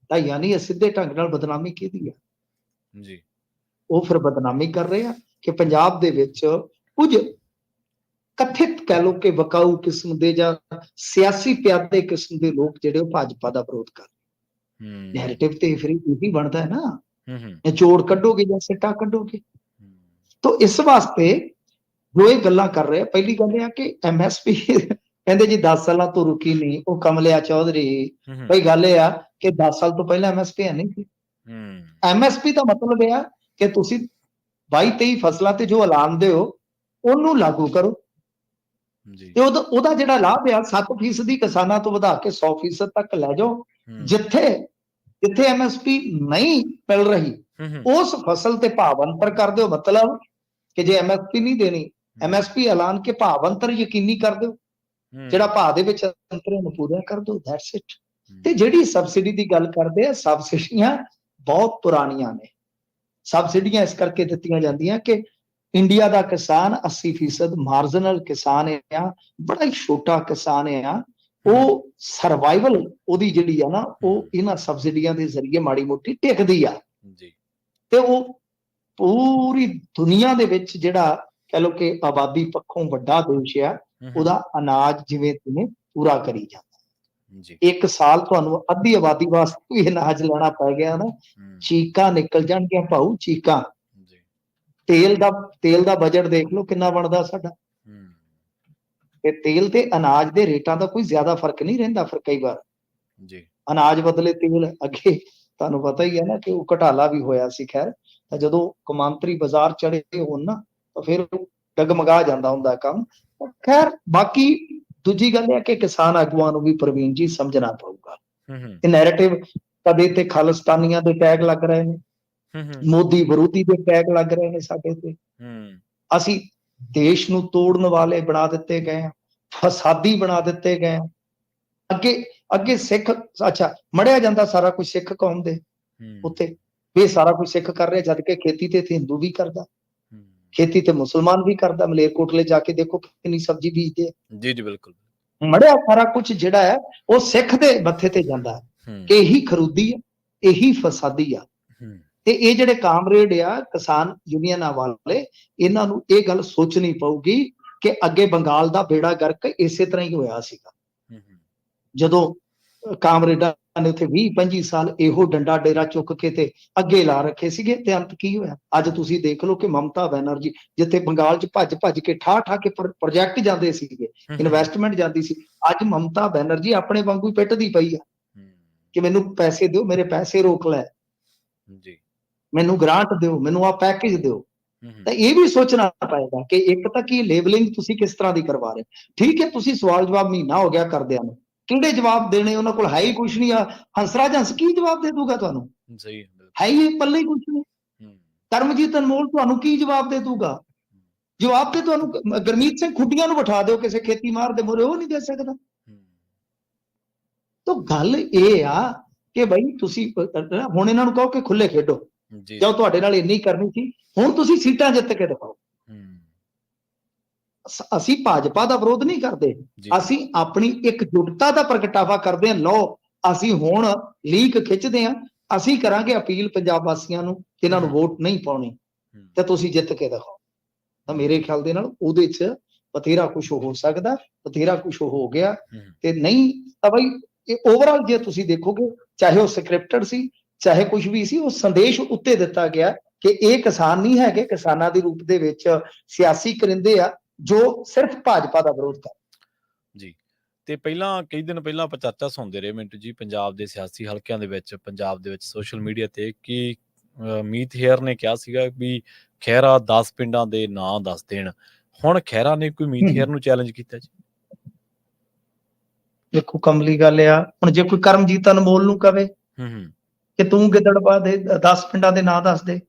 ਤਾਂ ਯਾਨੀ ਇਹ ਸਿੱਧੇ ਢੰਗ ਨਾਲ ਬਦਨਾਮੀ ਕਿਹਦੀ ਆ? ਜੀ। ਉਹ ਫਿਰ ਬਦਨਾਮੀ ਕਰ ਰਹੇ ਆ ਕਿ ਪੰਜਾਬ ਦੇ ਵਿੱਚ ਕੁਝ ਕਥਿਤ ਕਹਿ ਲੋ ਕਿ ਵਕਾਊ ਕਿਸਮ ਦੇ ਜਾਂ ਸਿਆਸੀ ਪਿਆਦੇ ਕਿਸਮ ਦੇ ਲੋਕ ਜਿਹੜੇ ਉਹ ਭਾਜਪਾ ਦਾ ਵਿਰੋਧ ਕਰ ਹੂੰ। ਨੈਰੇਟਿਵ ਤੇ ਫਿਰ ਇਹੀ ਬਣਦਾ ਹੈ ਨਾ। ਹੂੰ ਚੋਰ ਕੱਢੋਗੇ ਜਾਂ ਸਿੱਟਾ ਕੱਢੋਗੇ। ਤੋ ਇਸ ਵਾਸਤੇ ਜੋ ਇਹ ਗੱਲਾਂ ਕਰ ਰਹੇ ਆ ਪਹਿਲੀ ਗੱਲ ਇਹ ਆ ਕਿ ਐਮਐਸਪੀ ਕਹਿੰਦੇ ਜੀ 10 ਸਾਲਾਂ ਤੋਂ ਰੁਕੀ ਨਹੀਂ ਉਹ ਕਮਲਿਆ ਚੌਧਰੀ। ਭਈ ਗੱਲ ਇਹ ਆ ਕਿ 10 ਸਾਲ ਤੋਂ ਪਹਿਲਾਂ ਐਮਐਸਪੀ ਨਹੀਂ ਸੀ। ਹੂੰ। ਐਮਐਸਪੀ ਦਾ ਮਤਲਬ ਇਹ ਆ ਕਿ ਤੁਸੀਂ 22 23 ਫਸਲਾਂ ਤੇ ਜੋ ਐਲਾਨ ਦਿਓ ਉਹਨੂੰ ਲਾਗੂ ਕਰੋ। ਜੀ। ਤੇ ਉਹਦਾ ਉਹਦਾ ਜਿਹੜਾ ਲਾਭ ਆ 7% ਦੀ ਕਿਸਾਨਾਂ ਤੋਂ ਵਧਾ ਕੇ 100% ਤੱਕ ਲੈ ਜਾਓ। ਜਿੱਥੇ ਜਿੱਥੇ ਐਮਐਸਪੀ ਨਹੀਂ ਮਿਲ ਰਹੀ ਉਸ ਫਸਲ ਤੇ ਭਾਵ ਅੰਤਰ ਕਰ ਦਿਓ। ਮਤਲਬ ਕਿ ਜੇ ਐਮਐਸਪੀ ਨਹੀਂ ਦੇਣੀ ਐਮਐਸਪੀ ਐਲਾਨ ਕੇ ਭਾਵ ਅੰਤਰ ਯਕੀਨੀ ਕਰ ਦਿਓ। ਜਿਹੜਾ ਭਾਅ ਦੇ ਵਿੱਚ ਅੰਤਰ ਉਹਨੂੰ ਪੂਰਾ ਕਰ ਦਿਓ ਦੈਟਸ ਇਟ ਤੇ ਜਿਹੜੀ ਸਬਸਿਡੀ ਦੀ ਗੱਲ ਕਰਦੇ ਆ ਸਬਸਿਡੀਆਂ ਬਹੁਤ ਪੁਰਾਣੀਆਂ ਨੇ। ਸਬਸਿਡੀਆਂ ਇਸ ਕਰਕੇ ਦਿੱਤੀਆਂ ਜਾਂਦੀਆਂ ਕਿ ਇੰਡੀਆ ਦਾ ਕਿਸਾਨ 80% ਮਾਰਜਨਲ ਕਿਸਾਨ ਆ ਬੜਾ ਹੀ ਛੋਟਾ ਕਿਸਾਨ ਆ। ਉਹ ਸਰਵਾਈਵਲ ਉਹਦੀ ਜਿਹੜੀ ਆ ਨਾ ਉਹ ਇਹਨਾਂ ਸਬਸਿਡੀਆਂ ਦੇ ਜ਼ਰੀਏ ਮਾੜੀ ਮੋਟੀ ਟਿਕਦੀ ਆ। ਜੀ। ਤੇ ਉਹ ਪੂਰੀ ਦੁਨੀਆ ਦੇ ਵਿੱਚ ਜਿਹੜਾ ਕਹ ਲੋ ਕਿ ਆਬਾਦੀ ਪੱਖੋਂ ਵੱਡਾ ਦੇਸ਼ ਆ ਉਹਦਾ ਅਨਾਜ ਜਿਵੇਂ ਤਿਵੇਂ ਪੂਰਾ ਕਰੀ ਜਾਂਦਾ। ਜੀ। ਇੱਕ ਸਾਲ ਤੁਹਾਨੂੰ ਅੱਧੀ ਆਬਾਦੀ ਵਾਸਤੇ ਵੀ ਅਨਾਜ ਲੈਣਾ ਪੈ ਗਿਆ ਨਾ। ਚੀਕਾਂ ਨਿਕਲ ਜਾਣਗੀਆਂ ਭਾਊ ਚੀਕਾਂ। ਜੀ। ਤੇਲ ਦਾ ਤੇਲ ਦਾ ਬਜਟ ਦੇਖ ਲਓ ਕਿੰਨਾ ਬਣਦਾ ਸਾਡਾ। ਤੇ ਤੇਲ ਤੇ ਅਨਾਜ ਦੇ ਰੇਟਾਂ ਦਾ ਕੋਈ ਜ਼ਿਆਦਾ ਫ਼ਰਕ ਨਹੀਂ ਰਹਿੰਦਾ ਫਿਰ ਕਈ ਵਾਰ। ਜੀ। ਅਨਾਜ ਬਦਲੇ ਤੇਲ ਅੱਗੇ ਤੁਹਾਨੂੰ ਪਤਾ ਹੀ ਹੈ ਨਾ ਕਿ ਉਹ ਘਟਾਲਾ ਵੀ ਹੋਇਆ ਸੀ ਖੈਰ। ਤਾਂ ਜਦੋਂ ਕਮਾਂਤਰੀ ਬਾਜ਼ਾਰ ਚੜੇ ਹੋਣ ਨਾ ਤਾਂ ਫਿਰ ਡਗਮਗਾ ਜਾਂਦਾ ਹੁੰਦਾ ਕੰਮ। ਖੈਰ ਬਾਕੀ ਦੂਜੀ ਗੱਲ ਇਹ ਕਿ ਕਿਸਾਨ ਆਗੂਆਂ ਨੂੰ ਵੀ ਪ੍ਰਵੀਨ ਜੀ ਸਮਝਣਾ ਪਊਗਾ। ਇਹ ਨੈਰੇਟਿਵ ਕਦੇ ਤੇ ਖਾਲਿਸਤਾਨੀਆਂ ਦੇ ਟੈਗ ਲੱਗ ਰਹੇ ਨੇ ਮੋਦੀ ਵਿਰੋਧੀ ਦੇ ਟੈਗ ਲੱਗ ਰਹੇ ਨੇ ਸਾਡੇ ਤੇ। ਅਸੀਂ ਦੇਸ਼ ਨੂੰ ਤੋੜਨ ਵਾਲੇ ਬਣਾ ਦਿੱਤੇ ਗਏ ਆ ਫਸਾਦੀ ਬਣਾ ਦਿੱਤੇ ਗਏ ਆ ਅੱਗੇ ਅੱਗੇ ਸਿੱਖ ਅੱਛਾ ਮੜਿਆ ਜਾਂਦਾ ਸਾਰਾ ਕੁਝ ਸਿੱਖ ਕੌਮ ਦੇ ਉੱਤੇ। ਇਹ ਸਾਰਾ ਕੁਝ ਸਿੱਖ ਕਰ ਰਿਹਾ ਜਦ ਕਿ ਖੇਤੀ ਤੇ ਇੱਥੇ ਹਿੰਦੂ ਵੀ ਕਰਦਾ। ਖੇਤੀ ਤੇ ਮੁਸਲਮਾਨ ਵੀ ਕਰਦਾ ਮਲੇਰਕੋਟਲੇ ਜਾ ਕੇ ਦੇਖੋ ਕਿੰਨੀ ਸਬਜ਼ੀ ਬੀਜਦੇ। ਜੀ ਜੀ ਬਿਲਕੁਲ। ਮੜਿਆ ਸਾਰਾ ਕੁਝ ਜਿਹੜਾ ਹੈ ਉਹ ਸਿੱਖ ਦੇ ਮੱਥੇ ਤੇ ਜਾਂਦਾ ਕਿ ਇਹੀ ਖਰੂਦੀ ਆ ਇਹੀ ਫਸਾਦੀ ਆ। ਤੇ ਇਹ ਜਿਹੜੇ ਕਾਮਰੇਡ ਆ ਕਿਸਾਨ ਯੂਨੀਅਨਾਂ ਵਾਲੇ ਇਹਨਾਂ ਨੂੰ ਇਹ ਗੱਲ ਸੋਚਣੀ ਪਊਗੀ ਕਿ ਅੱਗੇ ਬੰਗਾਲ ਦਾ ਬੇੜਾ ਗਰਕ ਇਸੇ ਤਰ੍ਹਾਂ ਹੀ ਹੋਇਆ ਸੀਗਾ। ਜਦੋਂ ਕਾਮਰੇਡਾਂ ਨੇ ਉੱਥੇ 20 25 ਸਾਲ ਇਹੋ ਡੰਡਾ ਡੇਰਾ ਚੁੱਕ ਕੇ ਤੇ ਅੱਗੇ ਲਾ ਰੱਖੇ ਸੀਗੇ ਤੇ ਅੰਤ ਕੀ ਹੋਇਆ? ਅੱਜ ਤੁਸੀਂ ਦੇਖ ਲਓ ਕਿ ਮਮਤਾ ਬੈਨਰਜੀ ਜਿੱਥੇ ਬੰਗਾਲ 'ਚ ਭੱਜ ਭੱਜ ਕੇ ਠਾ ਠਾ ਕੇ ਪ੍ਰ- ਪ੍ਰੋਜੈਕਟ ਜਾਂਦੇ ਸੀਗੇ ਇਨਵੈਸਟਮੈਂਟ ਜਾਂਦੀ ਸੀ ਅੱਜ ਮਮਤਾ ਬੈਨਰਜੀ ਆਪਣੇ ਵਾਂਗੂ ਹੀ ਪਿੱਟਦੀ ਪਈ ਆ ਕਿ ਮੈਨੂੰ ਪੈਸੇ ਦਿਓ ਮੇਰੇ ਪੈਸੇ ਰੋਕ ਲੈ। ਜੀ। ਮੈਨੂੰ ਗ੍ਰਾਂਟ ਦਿਓ ਮੈਨੂੰ ਆ ਪੈਕੇਜ ਦਿਓ। ਤਾਂ ਇਹ ਵੀ ਸੋਚਣਾ ਪਏਗਾ ਕਿ ਇੱਕ ਤਾਂ ਕੀ ਲੇਬਲਿੰਗ ਤੁਸੀਂ ਕਿਸ ਤਰ੍ਹਾਂ ਦੀ ਕਰਵਾ ਰਹੇ ਠੀਕ ਹੈ ਤੁਸੀਂ ਸਵਾਲ ਜਵਾਬ ਮਹੀਨਾ ਹੋ ਗਿਆ ਕਰਦਿਆਂ ਨੂੰ। ਕਿਹੜੇ ਜਵਾਬ ਦੇਣੇ? ਉਹਨਾਂ ਕੋਲ ਹੈ ਹੀ ਕੁਝ ਨਹੀਂ ਆ। ਹੰਸਰਾਜ ਹੰਸ ਕੀ ਜਵਾਬ ਦੇ ਦੂਗਾ ਤੁਹਾਨੂੰ? ਸਹੀ ਹੈ, ਹੈ ਹੀ ਪੱਲੇ ਕੁਝ ਨਹੀਂ। ਹੂੰ, ਕਰਮਜੀਤ ਅਨਮੋਲ ਤੁਹਾਨੂੰ ਕੀ ਜਵਾਬ ਦੇ ਦੂਗਾ? ਜਵਾਬ ਤੇ ਤੁਹਾਨੂੰ ਗੁਰਮੀਤ ਸਿੰਘ ਖੁੱਡੀਆਂ ਨੂੰ ਬਿਠਾ ਦਿਓ ਕਿਸੇ ਖੇਤੀ ਮਾਰ ਦੇ ਮੋਰੇ ਉਹ ਨਹੀਂ ਦੇ ਸਕਦਾ। ਹੂੰ, ਤਾਂ ਗੱਲ ਇਹ ਆ ਕਿ ਬਈ ਤੁਸੀਂ ਹੁਣ ਇਹਨਾਂ ਨੂੰ ਕਹੋ ਕਿ ਖੁੱਲੇ ਖੇਡੋ। ਜੀ। ਜੋ ਤੁਹਾਡੇ ਨਾਲ ਇੰਨੀ ਕਰਨੀ ਸੀ। ਹੁਣ ਤੁਸੀਂ ਸੀਟਾਂ ਜਿੱਤ ਕੇ ਦਿਖਾਓ। ਹੂੰ, ਅਸ- ਭਾਜਪਾ ਦਾ ਵਿਰੋਧ ਨਹੀਂ ਕਰਦੇ। ਅਸੀਂ ਆਪਣੀ ਇਕਜੁੱਟਤਾ ਦਾ ਪ੍ਰਗਟਾਵਾ ਕਰਦੇ ਹਾਂ। ਲਓ ਅਸੀਂ ਹੁਣ ਲੀਕ ਖਿੱਚਦੇ ਹਾਂ। ਅਸੀਂ ਕਰਾਂਗੇ ਅਪੀਲ ਪੰਜਾਬ ਵਾਸੀਆਂ ਨੂੰ ਇਹਨਾਂ ਨੂੰ ਵੋਟ ਨਹੀਂ ਪਾਉਣੀ। ਤੇ ਤੁਸੀਂ ਜਿੱਤ ਕੇ ਦਿਖਾਓ। ਤਾਂ ਮੇਰੇ ਖਿਆਲ ਦੇ ਨਾਲ ਉਹਦੇ 'ਚ ਬਥੇਰਾ ਕੁਝ ਹੋ ਸਕਦਾ ਬਥੇਰਾ ਕੁਝ ਹੋ ਗਿਆ। ਤੇ ਨਹੀਂ ਤਾਂ ਬਈ ਇਹ ਓਵਰਆਲ ਜੇ ਤੁਸੀਂ ਦੇਖੋਗੇ ਚਾਹੇ ਉਹ ਸਕ੍ਰਿਪਟਡ ਸੀ ਚਾਹੇ ਕੁਝ ਵੀ ਸੀ ਉਹ ਸੰਦੇਸ਼ ਉੱਤੇ ਦਿੱਤਾ ਗਿਆ ਕਿ ਇਹ ਕਿਸਾਨ ਨਹੀਂ ਹੈਗੇ। ਕਿਸਾਨਾਂ ਦੇ ਰੂਪ ਦੇ ਵਿੱਚ ਸਿਆਸੀ ਕਰਿੰਦੇ ਆ। ਜੋ ਸਿਰਫ ਭਾਜਪਾ ਦਾ ਵਿਰੋਧ ਕਰ ਜੀ। ਤੇ ਪਹਿਲਾਂ ਕਈ ਦਿਨ ਪਹਿਲਾਂ ਆਪਾਂ ਚਰਚਾ ਸੁਣਦੇ ਰਹੇ ਮਿੰਟੂ ਜੀ ਪੰਜਾਬ ਦੇ ਸਿਆਸੀ ਹਲਕਿਆਂ ਦੇ ਵਿੱਚ ਪੰਜਾਬ ਦੇ ਵਿੱਚ ਸੋਸ਼ਲ ਮੀਡੀਆ ਤੇ ਕਿ ਮੀਤ ਹੇਅਰ ਨੇ ਕਿਹਾ ਸੀਗਾ ਵੀ ਖਹਿਰਾ 10 ਪਿੰਡਾਂ ਦੇ ਨਾਂ ਦੱਸ ਦੇਣ। ਹੁਣ ਖਹਿਰਾ ਨੇ ਕੋਈ ਮੀਤ। ਹੇਅਰ ਨੂੰ ਚੈਲੰਜ ਕੀਤਾ ਜੀ? ਦੇਖੋ ਕਮਲੀ ਗੱਲ ਆ ਹੁਣ ਜੇ ਕੋਈ ਕਰਮਜੀਤ ਅਨਮੋਲ ਨੂੰ ਕਵੇ ਹੂੰ ਹੂੰ। ਕਿ ਤੂੰ ਗਿੱਦੜਵਾ ਦੇ 10 ਪਿੰਡਾਂ ਦੇ ਨਾਂ ਦੱਸ ਦੇ।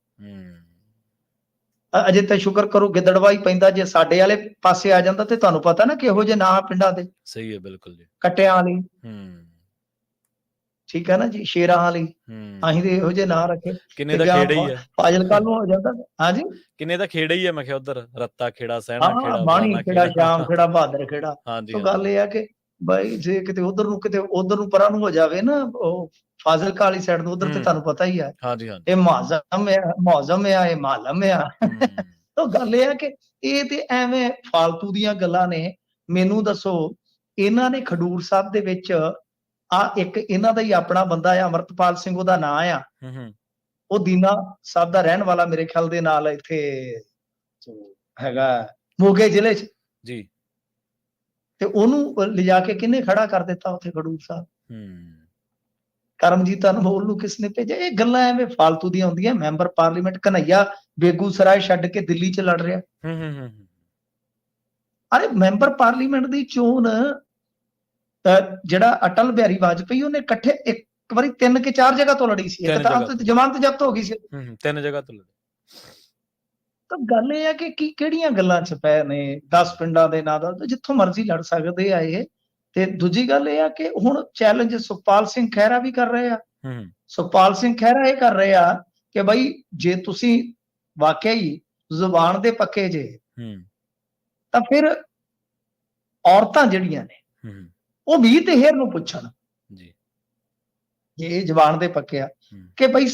ਅਜੇ ਤਾਂ ਸ਼ੁਕਰ ਕਰੋ ਗਿੱਦੜਵਾ ਹੀ ਪੈਂਦਾ ਜੇ ਸਾਡੇ ਵਾਲੇ ਪਾਸੇ ਆ ਜਾਂਦਾ ਤੇ ਤੁਹਾਨੂੰ ਪਤਾ ਨਾ ਕਿਹੋ ਜਿਹੇ ਨਾਂ ਪਿੰਡਾਂ ਦੇ। ਸਹੀ ਹੈ ਬਿਲਕੁਲ ਜੀ। ਕਟਿਆਂ ਵਾਲੀ। ਹੂੰ। ਠੀਕ ਹੈ ਨਾ ਜੀ ਸ਼ੇਰਾਂ ਵਾਲੀ। ਅਸੀਂ ਤੇ ਇਹੋ ਜਿਹੇ ਨਾਂ ਰੱਖੇ। ਕਿੰਨੇ ਦਾ ਜਾਂ ਖੇੜਾ ਹੀ ਹੈ? ਫਾਜ਼ਿਲਕਾ ਨੂੰ ਹੋ ਜਾਂਦਾ। ਹਾਂਜੀ ਕਿੰਨੇ ਦਾ ਖੇੜਾ ਹੀ ਹੈ ਮੈਂ ਕਿਹਾ ਉਧਰ ਰੱਤਾ ਖੇੜਾ ਸਹਿਣਾ ਖੇੜਾ ਬਾਣੀ ਬਾਣਾ ਖੇੜਾ ਸ਼ਾਮ ਖੇੜਾ ਬਹਾਦਰ ਖੇੜਾ। ਹਾਂਜੀ ਹਾਂਜੀ। ਗੱਲ ਇਹ ਆ ਕਿ ਬਾਈ ਜੇ ਕਿਤੇ ਉਧਰ ਨੂੰ ਕਿਤੇ ਉਧਰ ਨੂੰ ਪਰਾਂ ਨੂੰ ਹੋ ਜਾਵੇ ਨਾ ਉਹ ਫਾਜ਼ਿਲਕਾ ਵਾਲੀ ਸਾਈਡ ਨੂੰ ਉਧਰ ਤੇ ਹੂੰ। ਤੁਹਾਨੂੰ ਪਤਾ ਹੀ ਆ। ਹਾਂਜੀ ਹਾਂਜੀ। ਇਹ ਮੁਆਜ਼ਮ ਹੈ ਮੁਆਜ਼ਮ ਆ ਇਹ ਮਾਲਮ ਹੂੰ, ਤਾਂ ਗੱਲ ਇਹ ਆ ਕਿ ਇਹ ਤੇ ਐਵੇਂ ਫਾਲਤੂ ਦੀਆਂ ਗੱਲਾਂ ਨੇ। ਮੈਨੂੰ ਦੱਸੋ ਇਹਨਾਂ ਨੇ ਖਡੂਰ ਸਾਹਿਬ ਦੇ ਵਿੱਚ ਆ ਇੱਕ ਇਹਨਾਂ ਦਾ ਹੀ ਆਪਣਾ ਬੰਦਾ ਆ ਅਮਰਤਪਾਲ ਸਿੰਘ ਉਹਦਾ ਨਾਂ ਆ। ਹੂੰ ਹੂੰ। ਉਹ ਦੀਨਾ ਸਾਹਿਬ ਦਾ ਰਹਿਣ ਵਾਲਾ ਮੇਰੇ ਖਿਆਲ ਦੇ ਨਾਲ ਇੱਥੇ ਹੈਗਾ ਮੋਗੇ ਜ਼ਿਲ੍ਹੇ 'ਚ। ਜੀ। ਤੇ ਉਹਨੂੰ ਲਿਜਾ ਕੇ ਕਿਹਨੇ ਖੜਾ ਕਰ ਦਿੱਤਾ ਉੱਥੇ ਖਡੂਰ ਸਾਹਿਬ? ਹੂੰ। ਕਰਮਜੀਤ ਅਨਮੋਲ ਨੂੰ ਕਿਸ ਨੇ ਭੇਜਿਆ? ਇਹ ਗੱਲਾਂ ਐਵੇਂ ਫਾਲਤੂ ਦੀਆਂ ਹੁੰਦੀਆਂ। ਮੈਂਬਰ ਪਾਰਲੀਮੈਂਟ ਕਨਈਆ ਬੇਗੂਸਰਾਏ ਛੱਡ ਕੇ ਦਿੱਲੀ 'ਚ ਲੜ ਰਿਹਾ। ਹੂੰ ਹੂੰ ਹੂੰ। ਅਰੇ ਮੈਂਬਰ ਪਾਰਲੀਮੈਂਟ ਦੀ ਚੋਣ ਜਿਹੜਾ ਅਟਲ ਬਿਹਾਰੀ ਵਾਜਪੇਈ ਉਹਨੇ ਇਕੱਠੇ ਇੱਕ ਵਾਰੀ ਤਿੰਨ ਕਿ ਚਾਰ ਜਗ੍ਹਾ ਤੋਂ ਲੜੀ ਸੀ। ਇੱਕ ਤਾਂ ਜ਼ਮਾਨਤ ਜ਼ਬਤ ਹੋ ਗਈ ਸੀ। ਹੂੰ, ਤਿੰਨ ਜਗ੍ਹਾ ਤੋਂ ਲੜੇ। ਤਾਂ ਗੱਲ ਇਹ ਹੈ ਕਿ ਕੀ ਕਿਹੜੀਆਂ ਗੱਲਾਂ 'ਚ ਪਏ ਨੇ? 10 ਪਿੰਡਾਂ ਦੇ ਨਾਂ ਦਾ ਜਿੱਥੋਂ ਮਰਜ਼ੀ ਲੜ ਸਕਦੇ ਆ ਇਹ। ਤੇ ਦੂਜੀ ਗੱਲ ਇਹ ਆ ਕਿ ਹੁਣ ਚੈਲੰਜ ਸੁਖਪਾਲ ਸਿੰਘ ਖਹਿਰਾ ਵੀ ਕਰ ਰਹੇ ਆ। ਹੂੰ ਸੁਖਪਾਲ ਸਿੰਘ ਖਹਿਰਾ ਇਹ ਕਰ ਰਹੇ ਆ ਕਿ ਬਈ ਜੇ ਤੁਸੀਂ ਵਾਕਿਆ ਹੀ ਜ਼ੁਬਾਨ ਦੇ ਪੱਕੇ ਜੇ ਹੂੰ। ਤਾਂ ਫਿਰ ਔਰਤਾਂ ਜਿਹੜੀਆਂ ਨੇ ਹੂੰ ਉਹ ਵੀ ਤੇ ਹੇਰ ਨੂੰ ਪੁੱਛਣ। ਜੀ। ਜੇ ਇਹ ਜ਼ਬਾਨ ਦੇ ਪੱਕੇ ਆ। ਕਿ ਬਈ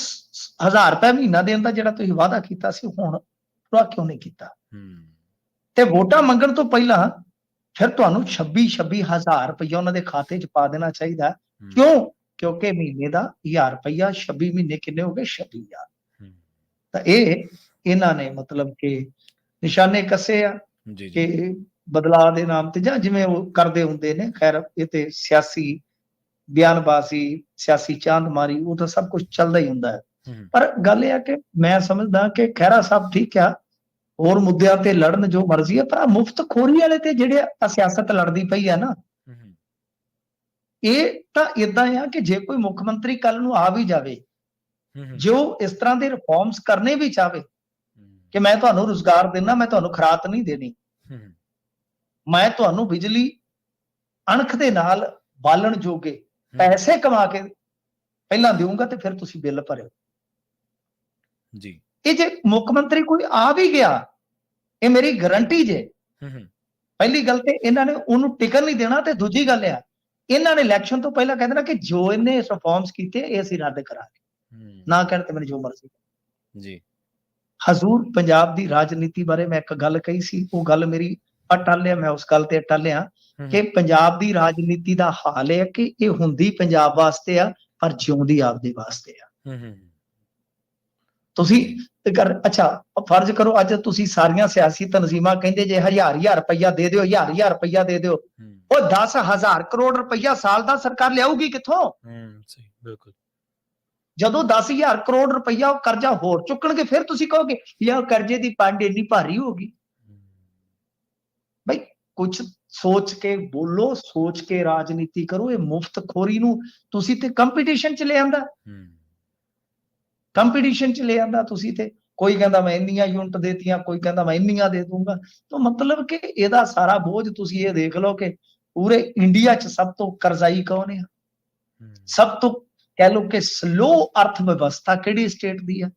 1000 ਰੁਪਏ ਮਹੀਨਾ ਦੇਣ ਦਾ ਜਿਹੜਾ ਤੁਸੀਂ ਵਾਅਦਾ ਕੀਤਾ ਸੀ ਹੁਣ ਪੂਰਾ ਕਿਉਂ ਨਹੀਂ ਕੀਤਾ? ਤੇ ਵੋਟਾਂ ਮੰਗਣ ਤੋਂ ਪਹਿਲਾਂ ਫਿਰ ਤੁਹਾਨੂੰ 26 26000 ਰੁਪਏ ਉਹਨਾਂ ਦੇ ਖਾਤੇ 'ਚ ਪਾ ਦੇਣਾ ਚਾਹੀਦਾ। ਕਿਉਂ? ਕਿਉਂਕਿ ਮਹੀਨੇ ਦਾ 1000 ਰੁਪਇਆ 26 ਮਹੀਨੇ ਕਿੰਨੇ ਹੋ ਗਏ? 26000 ਹੂੰ, ਤਾਂ ਇਹ ਇਹਨਾਂ ਨੇ ਮਤਲਬ ਕਿ ਨਿਸ਼ਾਨੇ ਕੱਸੇ ਆ ਜੀ ਜੀ। ਕਿ ਬਦਲਾਅ ਦੇ ਨਾਮ ਤੇ ਜਾਂ ਜਿਵੇਂ ਉਹ ਕਰਦੇ ਹੁੰਦੇ ਨੇ ਖੈਰ ਇਹ ਤੇ ਸਿਆਸੀ ਬਿਆਨਬਾਜ਼ੀ ਸਿਆਸੀ ਚਾਂਦਮਾਰੀ ਉਹ ਤਾਂ ਸਭ ਕੁਝ ਚੱਲਦਾ ਹੀ ਹੁੰਦਾ ਹੈ। ਪਰ ਗੱਲ ਇਹ ਆ ਕਿ ਮੈਂ ਸਮਝਦਾ ਕਿ ਖਹਿਰਾ ਸਾਹਿਬ ਠੀਕ ਆ ਹੋਰ ਮੁੱਦਿਆਂ ਤੇ ਲੜਨ ਜੋ ਮਰਜ਼ੀ ਹੈ ਪਰ ਮੁਫਤ ਖੋਰੀ ਵਾਲੇ ਤੇ ਜਿਹੜੇ ਆ ਸਿਆਸਤ ਲੜਦੀ ਪਈ ਆ ਨਾ ਇਹ ਤਾਂ ਇਦਾਂ ਆ ਕਿ ਜੇ ਕੋਈ ਮੁੱਖ ਮੰਤਰੀ ਕੱਲ ਨੂੰ ਆ ਵੀ ਜਾਵੇ ਜੋ ਇਸ ਤਰ੍ਹਾਂ ਦੇ ਰਿਫਾਰਮਸ ਕਰਨੇ ਵੀ ਚਾਵੇ ਕਿ ਮੈਂ ਤੁਹਾਨੂੰ ਰੁਜ਼ਗਾਰ ਦੇਣਾ ਮੈਂ ਤੁਹਾਨੂੰ ਖਰਾਤ ਨਹੀਂ ਦੇਣੀ ਮੈਂ ਤੁਹਾਨੂੰ ਬਿਜਲੀ ਅਣਖ ਦੇ ਨਾਲ ਬਾਲਣ ਜੋਗੇ ਪੈਸੇ ਕਮਾ ਕੇ ਪਹਿਲਾਂ ਦੇਵਾਂਗਾ ਤੇ ਫਿਰ ਤੁਸੀਂ ਬਿੱਲ ਭਰਿਓ। ਜੀ। ਇਹ ਜੇ ਮੁੱਖ ਮੰਤਰੀ ਕੋਈ ਆ ਵੀ ਗਿਆ ਇਹ ਮੇਰੀ ਗਾਰੰਟੀ ਜੇ। ਪਹਿਲੀ ਗੱਲ ਤੇ ਇਹਨਾਂ ਨੇ ਉਹਨੂੰ ਟਿਕਣ ਨਹੀਂ ਦੇਣਾ ਤੇ ਦੂਜੀ ਗੱਲ ਆ ਇਹਨਾਂ ਨੇ ਇਲੈਕਸ਼ਨ ਤੋਂ ਪਹਿਲਾਂ ਕਹਿੰਦੇ ਨਾ ਕਿ ਜੋ ਇਹਨੇ ਰਿਫਾਰਮਸ ਕੀਤੇ ਇਹ ਅਸੀਂ ਰੱਦ ਕਰਾਂਗੇ। ਨਾ ਕਹਿਣ ਤੇ ਮੈਨੂੰ ਜੋ ਮਰਜ਼ੀ। ਜੀ। ਹਜ਼ੂਰ ਪੰਜਾਬ ਦੀ ਰਾਜਨੀਤੀ ਬਾਰੇ ਮੈਂ ਇੱਕ ਗੱਲ ਕਹੀ ਸੀ ਉਹ ਗੱਲ ਮੇਰੀ ਅਟੱਲਿਆ ਮੈਂ ਉਸ ਗੱਲ ਤੇ ਅਟੱਲਿਆ ਹੂੰ, ਕਿ ਪੰਜਾਬ ਦੀ ਰਾਜਨੀਤੀ ਦਾ ਹਾਲ ਹੈ ਕਿ ਇਹ ਹੁੰਦੀ ਪੰਜਾਬ ਵਾਸਤੇ ਆ ਪਰ ਜਿਉਂਦੀ ਆਪਦੇ ਵਾਸਤੇ ਆ। ਹੂੰ ਹੂੰ, ਤੁਸੀਂ ਤੇ ਕਰ ਅੱਛਾ ਫਰਜ਼ ਕਰੋ ਅੱਜ ਤੁਸੀਂ ਸਾਰੀਆਂ ਸਿਆਸੀ ਤਨਜ਼ੀਮਾਂ ਕਹਿੰਦੇ ਜੇ ਹਜ਼ਾਰ ਹਜ਼ਾਰ ਰੁਪਈਆ ਦੇ ਦਿਓ ਹਜ਼ਾਰ ਹਜ਼ਾਰ ਰੁਪਈਆ ਦੇ ਦਿਓ। ਉਹ 10000 ਕਰੋੜ ਰੁਪਈਆ ਸਾਲ ਦਾ ਸਰਕਾਰ ਲਿਆਊਗੀ ਕਿੱਥੋਂ? ਹੂੰ ਸਹੀ ਬਿਲਕੁਲ। ਜਦੋਂ 10000 ਕਰੋੜ ਰੁਪਈਆ ਉਹ ਕਰਜ਼ਾ ਹੋਰ ਚੁੱਕਣਗੇ ਫਿਰ ਤੁਸੀਂ ਕਹੋਗੇ ਯਾ ਕਰਜ਼ੇ ਦੀ ਪੰਡ ਇੰਨੀ ਭਾਰੀ ਹੋਗੀ ਹੂੰ, ਬਈ ਕੁਝ ਸੋਚ ਕੇ ਬੋਲੋ ਸੋਚ ਕੇ ਰਾਜਨੀਤੀ ਕਰੋ ਇਹ ਮੁਫਤ ਖੋਰੀ ਨੂੰ ਤੁਸੀਂ ਤੇ ਕੰਪੀਟੀਸ਼ਨ ਚ ਲੈ ਆਂਦਾ। ਹੂੰ। ਕੰਪੀਟੀਸ਼ਨ ਚ ਲੈ ਆਂਦਾ ਤੁਸੀਂ ਤੇ। ਕੋਈ ਕਹਿੰਦਾ ਮੈਂ ਇੰਨੀਆਂ ਯੂਨਿਟ ਦੇਤੀਆਂ ਕੋਈ ਕਹਿੰਦਾ ਮੈਂ ਇੰਨੀਆਂ ਦੇ ਦੂੰਗਾ। ਤਾਂ ਮਤਲਬ ਕਿ ਇਹਦਾ ਸਾਰਾ ਬੋਝ ਤੁਸੀਂ ਇਹ ਦੇਖ ਲਓ ਕਿ ਪੂਰੇ ਇੰਡੀਆ ਚ ਸਭ ਤੋਂ ਕਰਜ਼ਾਈ ਕੌਣ ਹੈ। ਸਭ ਤੋਂ ਕਹਿ ਲਓ ਕਿ ਸਲੋ ਅਰਥ ਵਿਵਸਥਾ ਕਿਹੜੀ ਸਟੇਟ ਦੀ ਹੈ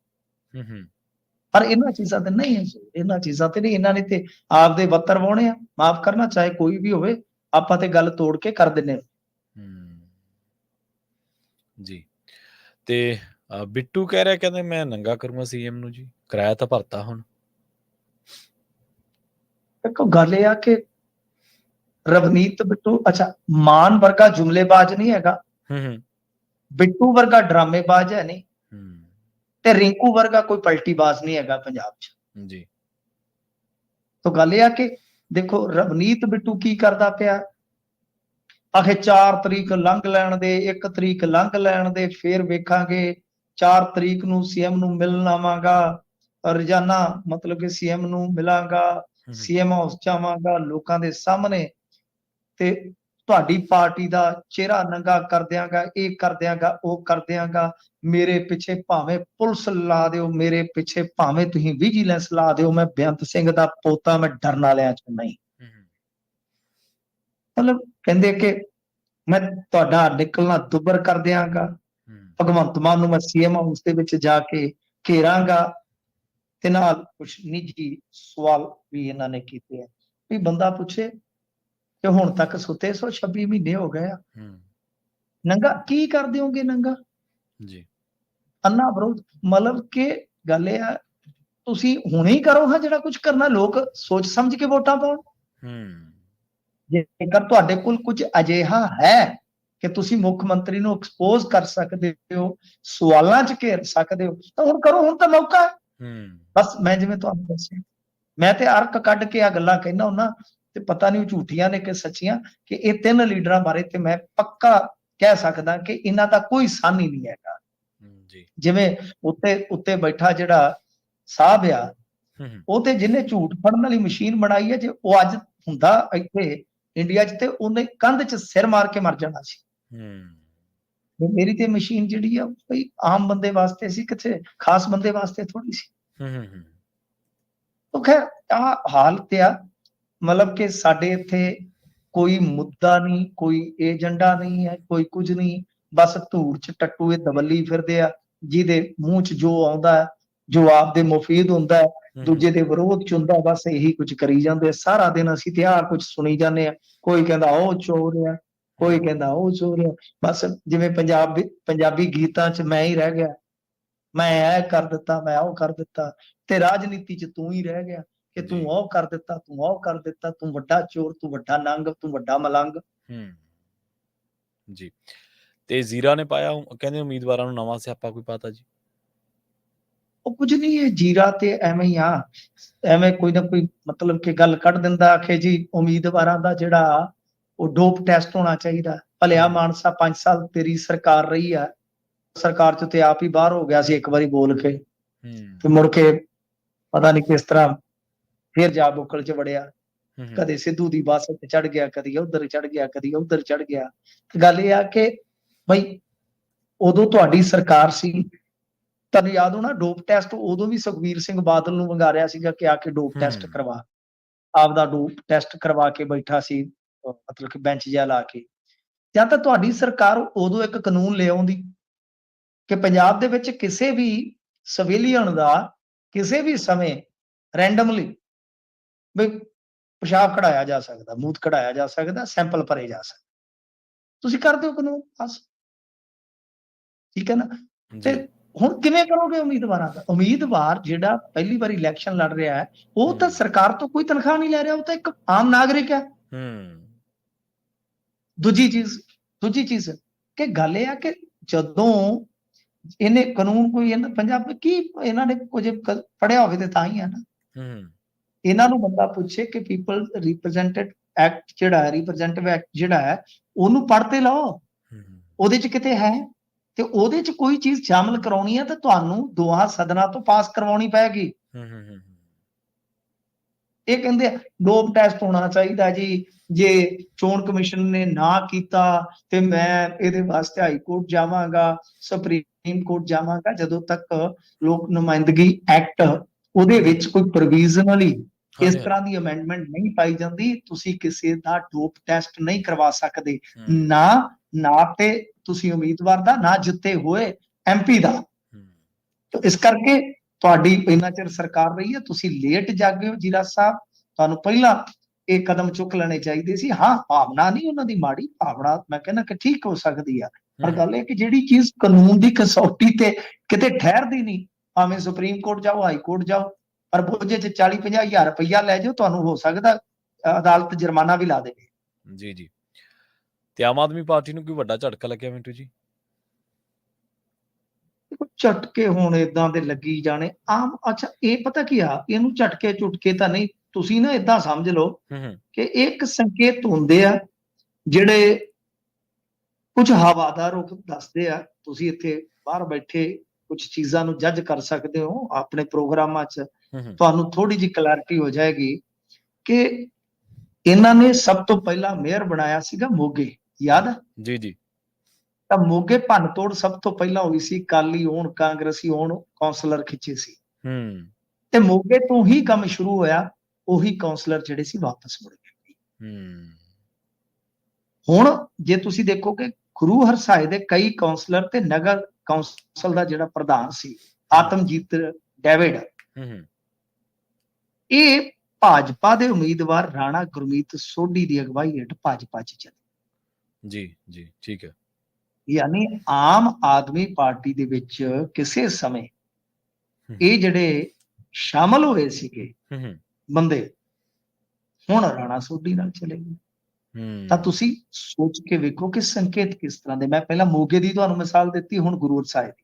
ਪਰ ਇਹਨਾਂ ਚੀਜ਼ਾਂ ਤੇ ਨਹੀਂ ਹੈ। ਇਹਨਾਂ ਚੀਜ਼ਾਂ ਤੇ ਨਹੀਂ ਇਹਨਾਂ ਨੇ ਤੇ ਆਪਦੇ ਬੱਤਰ ਵਾਉਣੇ ਆ। ਮਾਫ ਕਰਨਾ ਚਾਹੇ ਕੋਈ ਵੀ ਹੋਵੇ ਆਪਾਂ ਤੇ ਗੱਲ ਤੋੜ ਕੇ ਕਰ ਦਿੰਨੇ ਜੀ। ਤੇ ਅ, ਬਿੱਟੂ ਕਹਿ ਰਿਹਾ ਕਹਿੰਦੇ ਮੈਂ ਨੰਗਾ ਕਰੂੰਗਾ ਸੀਐਮ ਨੂੰ ਜੀ ਕਿਰਾਇਆ ਤਾਂ ਭਰਤਾ ਹੁਣ। ਦੇਖੋ ਗੱਲ ਇਹ ਆ ਕਿ ਰਵਨੀਤ ਬਿੱਟੂ ਅੱਛਾ ਮਾਨ ਵਰਗਾ ਜੁਮਲੇਬਾਜ਼ ਨਹੀਂ ਹੈਗਾ। ਹੂੰ ਹੂੰ। ਬਿੱਟੂ ਵਰਗਾ ਡਰਾਮੇਬਾਜ਼ ਹੈ ਨਹੀਂ। ਹੂੰ। ਤੇ ਰਿੰਕੂ ਵਰਗਾ ਕੋਈ ਪਲਟੀਬਾਜ਼ ਨਹੀਂ ਹੈਗਾ ਪੰਜਾਬ 'ਚ। ਜੀ। ਤਾਂ ਗੱਲ ਇਹ ਆ ਕਿ ਦੇਖੋ ਰਵਨੀਤ ਬਿੱਟੂ ਕੀ ਕਰਦਾ ਪਿਆ? ਆਖੇ 4 ਤਰੀਕ ਲੰਘ ਲੈਣ ਦੇ 1 ਤਰੀਕ ਲੰਘ ਲੈਣ ਦੇ ਫੇਰ ਵੇਖਾਂਗੇ 4 ਤਰੀਕ ਨੂੰ ਸੀਐਮ ਨੂੰ ਮਿਲਣ ਆਵਾਂਗਾ। ਰੋਜ਼ਾਨਾ ਮਤਲਬ ਕਿ ਸੀਐਮ ਨੂੰ ਮਿਲਾਂਗਾ ਸੀਐਮ ਹਾਊਸ ਜਾਵਾਂਗਾ ਲੋਕਾਂ ਦੇ ਸਾਹਮਣੇ ਤੇ ਤੁਹਾਡੀ ਪਾਰਟੀ ਦਾ ਚਿਹਰਾ ਨੰਗਾ ਕਰ ਦਿਆਂਗਾ ਇਹ ਕਰ ਦਿਆਂਗਾ ਉਹ ਕਰ ਦਿਆਂਗਾ। ਮੇਰੇ ਪਿੱਛੇ ਭਾਵੇਂ ਪੁਲਿਸ ਲਾ ਦਿਓ ਮੇਰੇ ਪਿੱਛੇ ਭਾਵੇਂ ਤੁਸੀਂ ਵਿਜੀਲੈਂਸ ਲਾ ਦਿਓ ਮੈਂ ਬੇਅੰਤ ਸਿੰਘ ਦਾ ਪੋਤਾ ਮੈਂ ਡਰਨ ਵਾਲਿਆਂ ਚ ਨਹੀਂ। ਮਤਲਬ ਕਹਿੰਦੇ ਕਿ ਮੈਂ ਤੁਹਾਡਾ ਨਿਕਲਣਾ ਦੁੱਬਰ ਕਰ ਦਿਆਂਗਾ। ਭਗਵੰਤ ਮਾਨ ਨੂੰ ਮੈਂ ਸੀਐਮ ਹਾਊਸ ਦੇ ਵਿੱਚ ਜਾ ਕੇ ਘੇਰਾਂਗਾ ਤੇ ਨਾਲ ਕੁਝ ਨਿੱਜੀ ਸਵਾਲ ਵੀ ਇਹਨਾਂ ਨੇ ਕੀਤੇ ਆ। ਵੀ ਬੰਦਾ ਪੁੱਛੇ ਕਿ ਹੁਣ ਤੱਕ ਸੁੱਤੇ 126 ਮਹੀਨੇ ਹੋ ਗਏ ਆ। ਹੂੰ। ਨੰਗਾ ਕੀ ਕਰ ਦਿਓਗੇ ਨੰਗਾ? ਜੀ। ਅੰਨਾ ਵਿਰੋਧ ਮਤਲਬ ਕਿ ਗੱਲ ਇਹ ਆ ਤੁਸੀਂ ਹੁਣੇ ਹੀ ਕਰੋ ਹਾਂ ਜਿਹੜਾ ਕੁਝ ਕਰਨਾ ਲੋਕ ਸੋਚ ਸਮਝ ਕੇ ਵੋਟਾਂ ਪਾਉਣ। ਹੂੰ। ਜੇਕਰ ਤੁਹਾਡੇ ਕੋਲ ਕੁਝ ਅਜਿਹਾ ਹੈ ਕਿ ਤੁਸੀਂ ਮੁੱਖ ਮੰਤਰੀ ਨੂੰ ਐਕਸਪੋਜ਼ ਕਰ ਸਕਦੇ ਹੋ ਸਵਾਲਾਂ 'ਚ ਘੇਰ ਸਕਦੇ ਹੋ ਤਾਂ ਹੁਣ ਕਰੋ ਹੁਣ ਤਾਂ ਮੌਕਾ ਹੈ। ਹੂੰ। ਬਸ ਮੈਂ ਜਿਵੇਂ ਤੁਹਾਨੂੰ ਦੱਸਿਆ ਮੈਂ ਤੇ ਅਰਕ ਕੱਢ ਕੇ ਆ ਗੱਲਾਂ ਕਹਿਣਾ ਹੁੰਨਾ ਤੇ ਪਤਾ ਨਹੀਂ ਉਹ ਝੂਠੀਆਂ ਨੇ ਕਿ ਸੱਚੀਆਂ ਕਿ ਇਹ ਤਿੰਨ ਲੀਡਰਾਂ ਬਾਰੇ ਤੇ ਮੈਂ ਪੱਕਾ ਕਹਿ ਸਕਦਾ ਕਿ ਇਹਨਾਂ ਦਾ ਕੋਈ ਸਾਨੀ ਨਹੀਂ ਹੈਗਾ। ਜੀ। ਜਿਵੇਂ ਉੱਤੇ ਉੱਤੇ ਬੈਠਾ ਜਿਹੜਾ ਸਾਹਿਬ ਆ ਉਹ ਤੇ ਜਿਹਨੇ ਝੂਠ ਫੜਨ ਵਾਲੀ ਮਸ਼ੀਨ ਬਣਾਈ ਹੈ ਜੇ ਉਹ ਅੱਜ ਹੁੰਦਾ ਇੱਥੇ ਇੰਡੀਆ 'ਚ ਤੇ ਉਹਨੇ ਕੰਧ 'ਚ ਸਿਰ ਮਾਰ ਕੇ ਮਰ ਜਾਣਾ ਸੀ। ਹੂੰ। ਤੇ ਮੇਰੀ ਤੇ ਮਸ਼ੀਨ ਜਿਹੜੀ ਆ ਬਈ ਆਮ ਬੰਦੇ ਵਾਸਤੇ ਸੀ ਕਿਥੇ ਖਾਸ ਬੰਦੇ ਵਾਸਤੇ ਥੋੜੀ ਸੀ। ਹੂੰ ਹੂੰ ਉਹ ਖੈਰ ਆ ਹਾਲਤ ਆ ਮਤਲਬ ਕਿ ਸਾਡੇ ਇੱਥੇ ਕੋਈ ਮੁੱਦਾ ਨਹੀਂ ਕੋਈ ਏਜੰਡਾ ਨਹੀਂ ਹੈ ਕੋਈ ਕੁਝ ਨਹੀਂ। ਬਸ ਧੂੜ ਚ ਟੱਟੂ ਇਹ ਦਵੱਲੀ ਫਿਰਦੇ ਆ ਜਿਹਦੇ ਮੂੰਹ ਚ ਜੋ ਆਉਂਦਾ ਜੋ ਆਪਦੇ ਮੁਫੀਦ ਹੁੰਦਾ ਦੂਜੇ ਦੇ ਵਿਰੋਧ ਚ ਹੁੰਦਾ ਬਸ ਇਹੀ ਕੁਝ ਕਰੀ ਜਾਂਦੇ ਆ। ਸਾਰਾ ਦਿਨ ਅਸੀਂ ਤੇ ਆਹ ਕੁਝ ਸੁਣੀ ਜਾਂਦੇ ਆ। ਕੋਈ ਕਹਿੰਦਾ ਉਹ ਚੋਰ ਆ ਕੋਈ ਕਹਿੰਦਾ ਉਹ ਚੋਰ ਆ। ਬਸ ਜਿਵੇਂ ਪੰਜਾਬ ਪੰਜਾਬੀ ਗੀਤਾਂ ਚ ਮੈਂ ਹੀ ਰਹਿ ਗਿਆ। ਮੈਂ ਇਹ ਕਰ ਦਿੱਤਾ ਮੈਂ ਉਹ ਕਰ ਦਿੱਤਾ। ਤੇ ਰਾਜਨੀਤੀ ਚ ਤੂੰ ਹੀ ਰਹਿ ਗਿਆ ਕਿ ਤੂੰ। ਉਹ ਕਰ ਦਿੱਤਾ ਤੂੰ ਉਹ ਕਰ ਦਿੱਤਾ ਤੂੰ ਵੱਡਾ ਚੋਰ ਤੂੰ ਵੱਡਾ ਨੰਗ ਤੂੰ ਵੱਡਾ ਮਲੰਗ। ਹੂੰ। ਜੀ। ਤੇ ਜ਼ੀਰਾ ਨੇ ਪਾਇਆ ਕਹਿੰਦੇ ਉਮੀਦਵਾਰਾਂ ਨੂੰ ਨਵਾਂ ਸਿਆਪਾ ਕੋਈ ਪਤਾ ਜੀ? ਉਹ ਕੁਝ ਨਹੀਂ ਇਹ ਜੀਰਾ ਤੇ ਐਵੇਂ ਹੀ ਆ। ਐਵੇਂ ਕੋਈ ਨਾ ਕੋਈ ਮਤਲਬ ਕਿ ਗੱਲ ਕੱਢ ਦਿੰਦਾ ਆਖੇ ਜੀ ਉਮੀਦਵਾਰਾਂ ਦਾ ਜਿਹੜਾ ਉਹ ਡੋਪ ਟੈਸਟ ਹੋਣਾ ਚਾਹੀਦਾ। ਭਲਿਆ ਮਾਨਸਾ 5 ਸਾਲ ਤੇਰੀ ਸਰਕਾਰ ਰਹੀ ਆ। ਸਰਕਾਰ ਚ ਤੇ ਆਪ ਹੀ ਬਾਹਰ ਹੋ ਗਿਆ ਸੀ ਇੱਕ ਵਾਰੀ ਬੋਲ ਕੇ। ਤੇ ਮੁੜ ਕੇ ਪਤਾ ਨਹੀਂ ਕਿਸ ਤਰ੍ਹਾਂ ਫੇਰ ਜਾ ਬੁੱਕਲ ਚ ਵੜਿਆ। ਕਦੇ ਸਿੱਧੂ ਦੀ ਬੱਸ ਤੇ ਚੜ ਗਿਆ ਕਦੀ ਉਧਰ ਚੜ ਗਿਆ ਕਦੀ ਉਧਰ ਚੜ ਗਿਆ। ਗੱਲ ਇਹ ਆ ਕਿ ਬਈ ਉਦੋਂ ਤੁਹਾਡੀ ਸਰਕਾਰ ਸੀ। ਤੁਹਾਨੂੰ ਯਾਦ ਹੋਣਾ ਡੋਪ ਟੈਸਟ ਉਦੋਂ ਵੀ ਸੁਖਵੀਰ ਸਿੰਘ ਬਾਦਲ ਨੂੰ ਵੰਗਾਰਿਆ ਸੀਗਾ ਕਿ ਆ ਕੇ ਡੋਪ ਟੈਸਟ। ਕਰਵਾ। ਆਪਦਾ ਡੋਪ ਟੈਸਟ ਕਰਵਾ ਕੇ ਬੈਠਾ ਸੀ। ਮਤਲਬ ਕਿ ਬੈਂਚ ਜਿਹਾ ਲਾ ਕੇ। ਜਾਂ ਤਾਂ ਤੁਹਾਡੀ ਸਰਕਾਰ ਉਦੋਂ ਇੱਕ ਕਾਨੂੰਨ ਲੈ ਆਉਂਦੀ ਕਿ ਪੰਜਾਬ ਦੇ ਵਿੱਚ ਕਿਸੇ ਵੀ ਸਿਵਿਲੀਅਨ ਦਾ ਕਿਸੇ ਵੀ ਸਮੇਂ ਰੈਂਡਮਲੀ ਵੀ ਪਿਸ਼ਾਬ ਕਢਾਇਆ ਜਾ ਸਕਦਾ ਮੂਤ ਕਢਾਇਆ ਜਾ ਸਕਦਾ ਸੈਂਪਲ ਭਰੇ ਜਾ ਸਕਦਾ। ਤੁਸੀਂ ਕਰ ਦਿਓ ਕਾਨੂੰਨ ਬਸ ਠੀਕ ਹੈ ਨਾ? ਤੇ ਹੁਣ ਕਿਵੇਂ ਕਰੋਗੇ ਉਮੀਦਵਾਰਾਂ ਦਾ? ਉਮੀਦਵਾਰ ਜਿਹੜਾ ਪਹਿਲੀ ਵਾਰ ਇਲੈਕਸ਼ਨ ਲੜ ਰਿਹਾ ਹੈ ਉਹ ਤਾਂ। ਸਰਕਾਰ ਤੋਂ ਕੋਈ ਤਨਖਾਹ ਨਹੀਂ ਲੈ ਰਿਹਾ ਉਹ ਤਾਂ ਇੱਕ ਆਮ ਨਾਗਰਿਕ ਹੈ। ਹੂੰ। ਦੂਜੀ ਚੀਜ਼ ਦੂਜੀ ਚੀਜ਼ ਕਿ ਗੱਲ ਇਹ ਆ ਕਿ ਜਦੋਂ ਇਹਨੇ ਕਾਨੂੰਨ ਕੋਈ ਇਹਨਾਂ ਪੰਜਾਬ ਵਿੱਚ ਕੀ ਇਹਨਾਂ ਨੇ ਕੁਝ ਪੜ੍ਹਿਆ ਹੋਵੇ ਤੇ ਤਾਂ ਹੀ ਹੈ ਨਾ। ਹੂੰ। ਇਹਨਾਂ ਨੂੰ ਬੰਦਾ ਪੁੱਛੇ ਕਿ ਪੀਪਲ ਰਿਪਰੈਜ਼ੈਂਟਡ ਐਕਟ ਜਿਹੜਾ ਹੈ ਰਿਪਰੈਜ਼ੈਂਟੇਟਿਵ ਐਕਟ ਜਿਹੜਾ ਹੈ ਉਹਨੂੰ ਪੜ੍ਹ ਤੇ ਲਓ। ਹੂੰ। ਉਹਦੇ ਚ ਕਿਤੇ ਹੈ? ਤੇ ਉਹਦੇ ਚ ਕੋਈ ਚੀਜ਼ ਸ਼ਾਮਲ ਕਰਾਉਣੀ ਹੈ ਤਾਂ ਤੁਹਾਨੂੰ ਦੋਹਾਂ ਸਦਨਾਂ ਤੋਂ ਪਾਸ ਕਰਵਾਉਣੀ ਪੈਗੀ ਹੂੰ ਹੂੰ। ਇਹ ਕਹਿੰਦੇ ਡੋਪ ਟੈਸਟ ਹੋਣਾ ਚਾਹੀਦਾ ਜੀ। ਜੇ ਚੋਣ ਕਮਿਸ਼ਨ ਨੇ ਨਾ ਕੀਤਾ ਤੇ ਮੈਂ ਇਹਦੇ ਵਾਸਤੇ ਹਾਈ ਕੋਰਟ ਜਾਵਾਂਗਾ ਸੁਪਰੀਮ ਕੋਰਟ ਜਾਵਾਂਗਾ ਜਦੋਂ ਤੱਕ ਲੋਕ ਨੁਮਾਇੰਦਗੀ ਐਕਟ ਉਹਦੇ ਵਿੱਚ ਕੋਈ ਪ੍ਰੋਵੀਜ਼ਨਲੀ ਇਸ ਤਰ੍ਹਾਂ ਦੀ ਅਮੈਂਡਮੈਂਟ ਨਹੀਂ ਪਾਈ ਜਾਂਦੀ ਤੁਸੀਂ ਕਿਸੇ ਦਾ ਡੋਪ ਟੈਸਟ ਨਹੀਂ ਕਰਵਾ ਸਕਦੇ। ਨਾ ਨਾ ਤੇ ਤੁਸੀਂ ਉਮੀਦਵਾਰ ਦਾ ਨਾ ਜਿੱਤੇ ਹੋਏ ਐਮਪੀ ਦਾ। ਤੇ ਇਸ ਕਰਕੇ ਤੁਹਾਡੀ ਇੰਨਾ ਚਿਰ ਸਰਕਾਰ ਰਹੀ ਹੈ ਤੁਸੀਂ ਲੇਟ ਜਾਗੇ ਹੋ ਜੀਰਾ ਸਾਹਿਬ ਤੁਹਾਨੂੰ ਪਹਿਲਾਂ ਇਹ ਕਦਮ ਚੁੱਕ ਲੈਣੇ ਚਾਹੀਦੇ ਸੀ। ਹਾਂ ਭਾਵਨਾ ਨਹੀਂ ਉਹਨਾਂ ਦੀ ਮਾੜੀ ਭਾਵਨਾ ਮੈਂ ਕਹਿੰਦਾ ਕਿ ਠੀਕ ਹੋ ਸਕਦੀ ਆ। ਪਰ ਗੱਲ ਇਹ ਕਿ ਜਿਹੜੀ ਚੀਜ਼ ਕਾਨੂੰਨ ਦੀ ਕਸੌਟੀ ਤੇ ਕਿਤੇ ਠਹਿਰਦੀ ਨਹੀਂ ਭਾਵੇਂ ਸੁਪਰੀਮ ਕੋਰਟ ਜਾਓ ਹਾਈ ਕੋਰਟ ਜਾਓ ਪਰ ਬੋਝੇ ਚ 40 50 ਹਜ਼ਾਰ ਰੁਪਈਆ ਲੈ ਜਾਓ ਤੁਹਾਨੂੰ ਹੋ ਸਕਦਾ ਅਦਾਲਤ ਜੁਰਮਾਨਾ ਵੀ ਲਾ ਦੇਵੇ। ਜੀ ਜੀ। ਤੇ ਆਮ ਆਦਮੀ ਪਾਰਟੀ ਨੂੰ ਕੋਈ ਵੱਡਾ ਝਟਕਾ ਲੱਗਿਆ ਮਿੰਟੂ ਜੀ? ਝਟਕੇ ਹੁਣ ਇਦਾਂ ਦੇ ਲੱਗੀ ਜਾਣੇ। ਆਮ ਅੱਛਾ ਇਹ ਪਤਾ ਕੀ ਆ? ਇਹਨੂੰ ਝਟਕੇ ਝੁਟਕੇ ਤਾਂ ਨਹੀਂ ਤੁਸੀਂ ਨਾ ਇਦਾਂ ਸਮਝ ਲਓ ਕਿ ਇੱਕ ਸੰਕੇਤ ਹੁੰਦੇ ਆ ਜਿਹੜੇ ਕੁਝ ਹਵਾਦਾਰ ਰੁਖ ਦੱਸਦੇ ਆ। ਤੁਸੀਂ ਇੱਥੇ ਬਾਹਰ ਬੈਠੇ ਕੁਝ ਚੀਜ਼ਾਂ ਨੂੰ ਜੱਜ ਕਰ ਸਕਦੇ ਹੋ ਆਪਣੇ ਪ੍ਰੋਗਰਾਮਾਂ 'ਚ। ਤੁਹਾਨੂੰ ਥੋੜੀ ਜਿਹੀ ਕਲੈਰਿਟੀ ਹੋ ਜਾਏਗੀ ਕਿ ਇਹਨਾਂ ਨੇ ਸਭ ਤੋਂ ਪਹਿਲਾਂ ਮੇਅਰ ਬਣਾਇਆ ਸੀਗਾ ਮੋਗੇ। ਯਾਦ ਆ? ਜੀ ਜੀ। ਤਾਂ ਮੋਗੇ ਭੰਨਤੋੜ ਸਭ ਤੋਂ ਪਹਿਲਾਂ ਹੋਈ ਸੀ ਕਾਲੀ ਹੋਣ ਕਾਂਗਰਸੀ ਹੋਣ ਕੌਂਸਲਰ ਖਿੱਚੇ ਸੀ। ਹੂੰ। ਤੇ ਮੋਗੇ ਤੋਂ ਹੀ ਕੰਮ ਸ਼ੁਰੂ ਹੋਇਆ ਉਹੀ ਕੌਂਸਲਰ ਜਿਹੜੇ ਸੀ ਵਾਪਸ ਮੁੜ ਗਏ। ਹੂੰ। ਹੁਣ ਜੇ ਤੁਸੀਂ ਦੇਖੋਗੇ ਗੁਰੂ ਹਰਸਾਏ ਦੇ ਕਈ ਕੌਂਸਲਰ ਤੇ ਨਗਰ ਕੌਂਸਲ ਦਾ ਜਿਹੜਾ ਪ੍ਰਧਾਨ ਸੀ ਆਤਮਜੀਤ ਡੇਵਿਡ ਹੂੰ। ਇਹ ਭਾਜਪਾ ਦੇ ਉਮੀਦਵਾਰ ਰਾਣਾ ਗੁਰਮੀਤ ਸੋਢੀ ਦੀ ਅਗਵਾਈ ਹੇਠ ਭਾਜਪਾ ਚ ਚਲੇ। ਜੀ ਜੀ ਠੀਕ ਹੈ। ਯਾਨੀ ਆਮ ਆਦਮੀ ਪਾਰਟੀ ਦੇ ਵਿੱਚ ਕਿਸੇ ਸਮੇਂ। ਇਹ ਜਿਹੜੇ ਸ਼ਾਮਲ ਹੋਏ ਸੀਗੇ ਬੰਦੇ ਹੁਣ ਰਾਣਾ ਸੋਢੀ ਨਾਲ ਚਲੇ ਗਏ। ਤਾਂ ਤੁਸੀਂ ਸੋਚ ਕੇ ਵੇਖੋ ਕਿ ਸੰਕੇਤ ਕਿਸ ਤਰ੍ਹਾਂ ਦੇ। ਮੈਂ ਪਹਿਲਾਂ ਮੋਗੇ ਦੀ ਤੁਹਾਨੂੰ ਮਿਸਾਲ ਦਿੱਤੀ ਹੁਣ ਗੁਰੂ ਸਾਹਿਬ ਦੀ।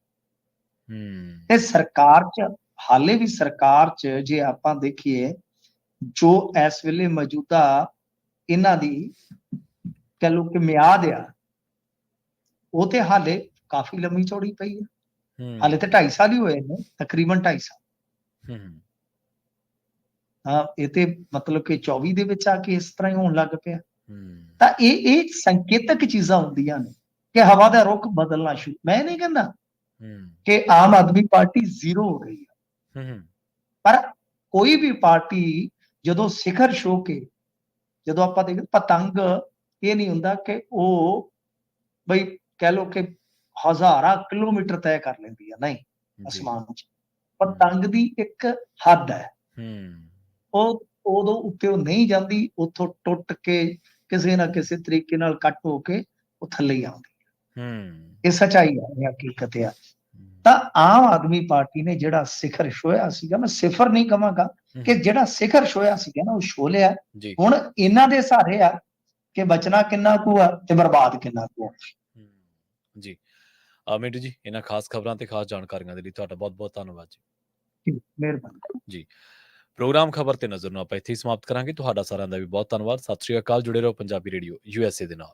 ਤੇ ਸਰਕਾਰ ਚ ਹਾਲੇ ਵੀ ਸਰਕਾਰ ਚ ਜੇ ਆਪਾਂ ਦੇਖੀਏ ਜੋ ਇਸ ਵੇਲੇ ਮੌਜੂਦਾ ਇਹਨਾਂ ਦੀ ਕਹ ਲੋ ਕਿ ਮਿਆਦ ਆ ਉਹ ਤੇ ਹਾਲੇ ਕਾਫੀ ਲੰਮੀ ਚੌੜੀ ਪਈ ਹੈ। ਹਾਲੇ ਤੇ 2.5 ਸਾਲ ਹੀ ਹੋਏ ਨੇ ਤਕਰੀਬਨ 2.5 ਸਾਲ। ਹੂੰ। ਇਹ ਤੇ ਮਤਲਬ ਕਿ 24 ਦੇ ਵਿੱਚ ਆ ਕੇ ਇਸ ਤਰ੍ਹਾਂ ਹੀ ਹੋਣ ਲੱਗ ਪਿਆ। ਤਾਂ ਇਹ ਇਹ ਸੰਕੇਤਕ ਚੀਜ਼ਾਂ ਹੁੰਦੀਆਂ ਨੇ ਕਿ ਹਵਾ ਦਾ ਰੁਖ ਬਦਲਣਾ ਸ਼ੁਰੂ ਮੈਂ ਨਹੀਂ ਕਹਿੰਦਾ ਕਿ ਆਮ ਆਦਮੀ ਪਾਰਟੀ ਜ਼ੀਰੋ ਹੋ ਗਈ ਹੈ। ਪਰ ਕੋਈ ਵੀ ਪਾਰਟੀ ਜਦੋਂ ਸਿਖਰ ਛੋ ਕੇ ਜਦੋਂ ਆਪਾਂ ਦੇਖਦੇ ਪਤੰਗ ਇਹ ਨਹੀਂ ਹੁੰਦਾ ਕਿ ਉਹ ਬਈ ਕਹਿ ਲੋ ਕਿ ਹਜ਼ਾਰਾਂ ਕਿਲੋਮੀਟਰ ਤੈਅ ਕਰ ਲੈਂਦੀ ਹੈ ਨਹੀਂ ਅਸਮਾਨ 'ਚ। ਪਤੰਗ ਦੀ ਇੱਕ ਹੱਦ ਹੈ। ਹੂੰ। ਉਹ ਉਦੋਂ ਉੱਤੇ ਉਹ ਨਹੀਂ ਜਾਂਦੀ ਉੱਥੋਂ ਟੁੱਟ ਕੇ ਕਿਸੇ ਨਾ ਕਿਸੇ ਤਰੀਕੇ ਨਾਲ ਕੱਟ ਹੋ ਕੇ ਉਹ ਥੱਲੇ ਹੀ ਆਉਂਦੀ। ਹੂੰ। ਇਹ ਸਚਾਈ ਹੈ ਇਹ ਹਕੀਕਤ ਹੈ ਹੂੰ, ਤਾਂ ਆਮ ਆਦਮੀ ਪਾਰਟੀ ਨੇ ਜਿਹੜਾ ਸਿਖਰ ਛੋਇਆ ਸੀਗਾ ਮੈਂ ਸਿਫਰ ਨਹੀਂ ਕਵਾਂਗਾ ਕਿ ਜਿਹੜਾ ਸਿਖਰ ਛੋਇਆ ਸੀਗਾ ਨਾ ਉਹ ਛੋ ਲਿਆ। ਜੀ। ਹੁਣ ਇਹਨਾਂ ਦੇ ਸਹਾਰੇ ਆ ਕਿ ਬਚਣਾ ਕਿੰਨਾ ਕੁ ਆ ਤੇ ਬਰਬਾਦ ਕਿੰਨਾ ਕੁ ਆ। ਹੂੰ, ਜੀ। ਅ, ਮਿੰਟੂ ਜੀ ਇਹਨਾਂ ਖਾਸ ਖਬਰਾਂ ਤੇ ਖਾਸ ਜਾਣਕਾਰੀਆਂ ਦੇ ਲਈ ਤੁਹਾਡਾ ਬਹੁਤ ਬਹੁਤ ਧੰਨਵਾਦ ਜੀ। ਜੀ, ਮਿਹਰਬਾਨੀ। ਪ੍ਰੋਗਰਾਮ ਖਬਰ ਤੇ ਨਜ਼ਰ ਨੂੰ ਆਪਾਂ ਇੱਥੇ ਹੀ ਸਮਾਪਤ ਕਰਾਂਗੇ। ਤੁਹਾਡਾ ਸਾਰਿਆਂ ਦਾ ਵੀ ਬਹੁਤ ਧੰਨਵਾਦ। ਸਤਿ ਸ਼੍ਰੀ ਅਕਾਲ ਜੁੜੇ ਰਹੋ ਪੰਜਾਬੀ ਰੇਡੀਓ ਯੂਐਸਏ ਦੇ ਨਾਲ।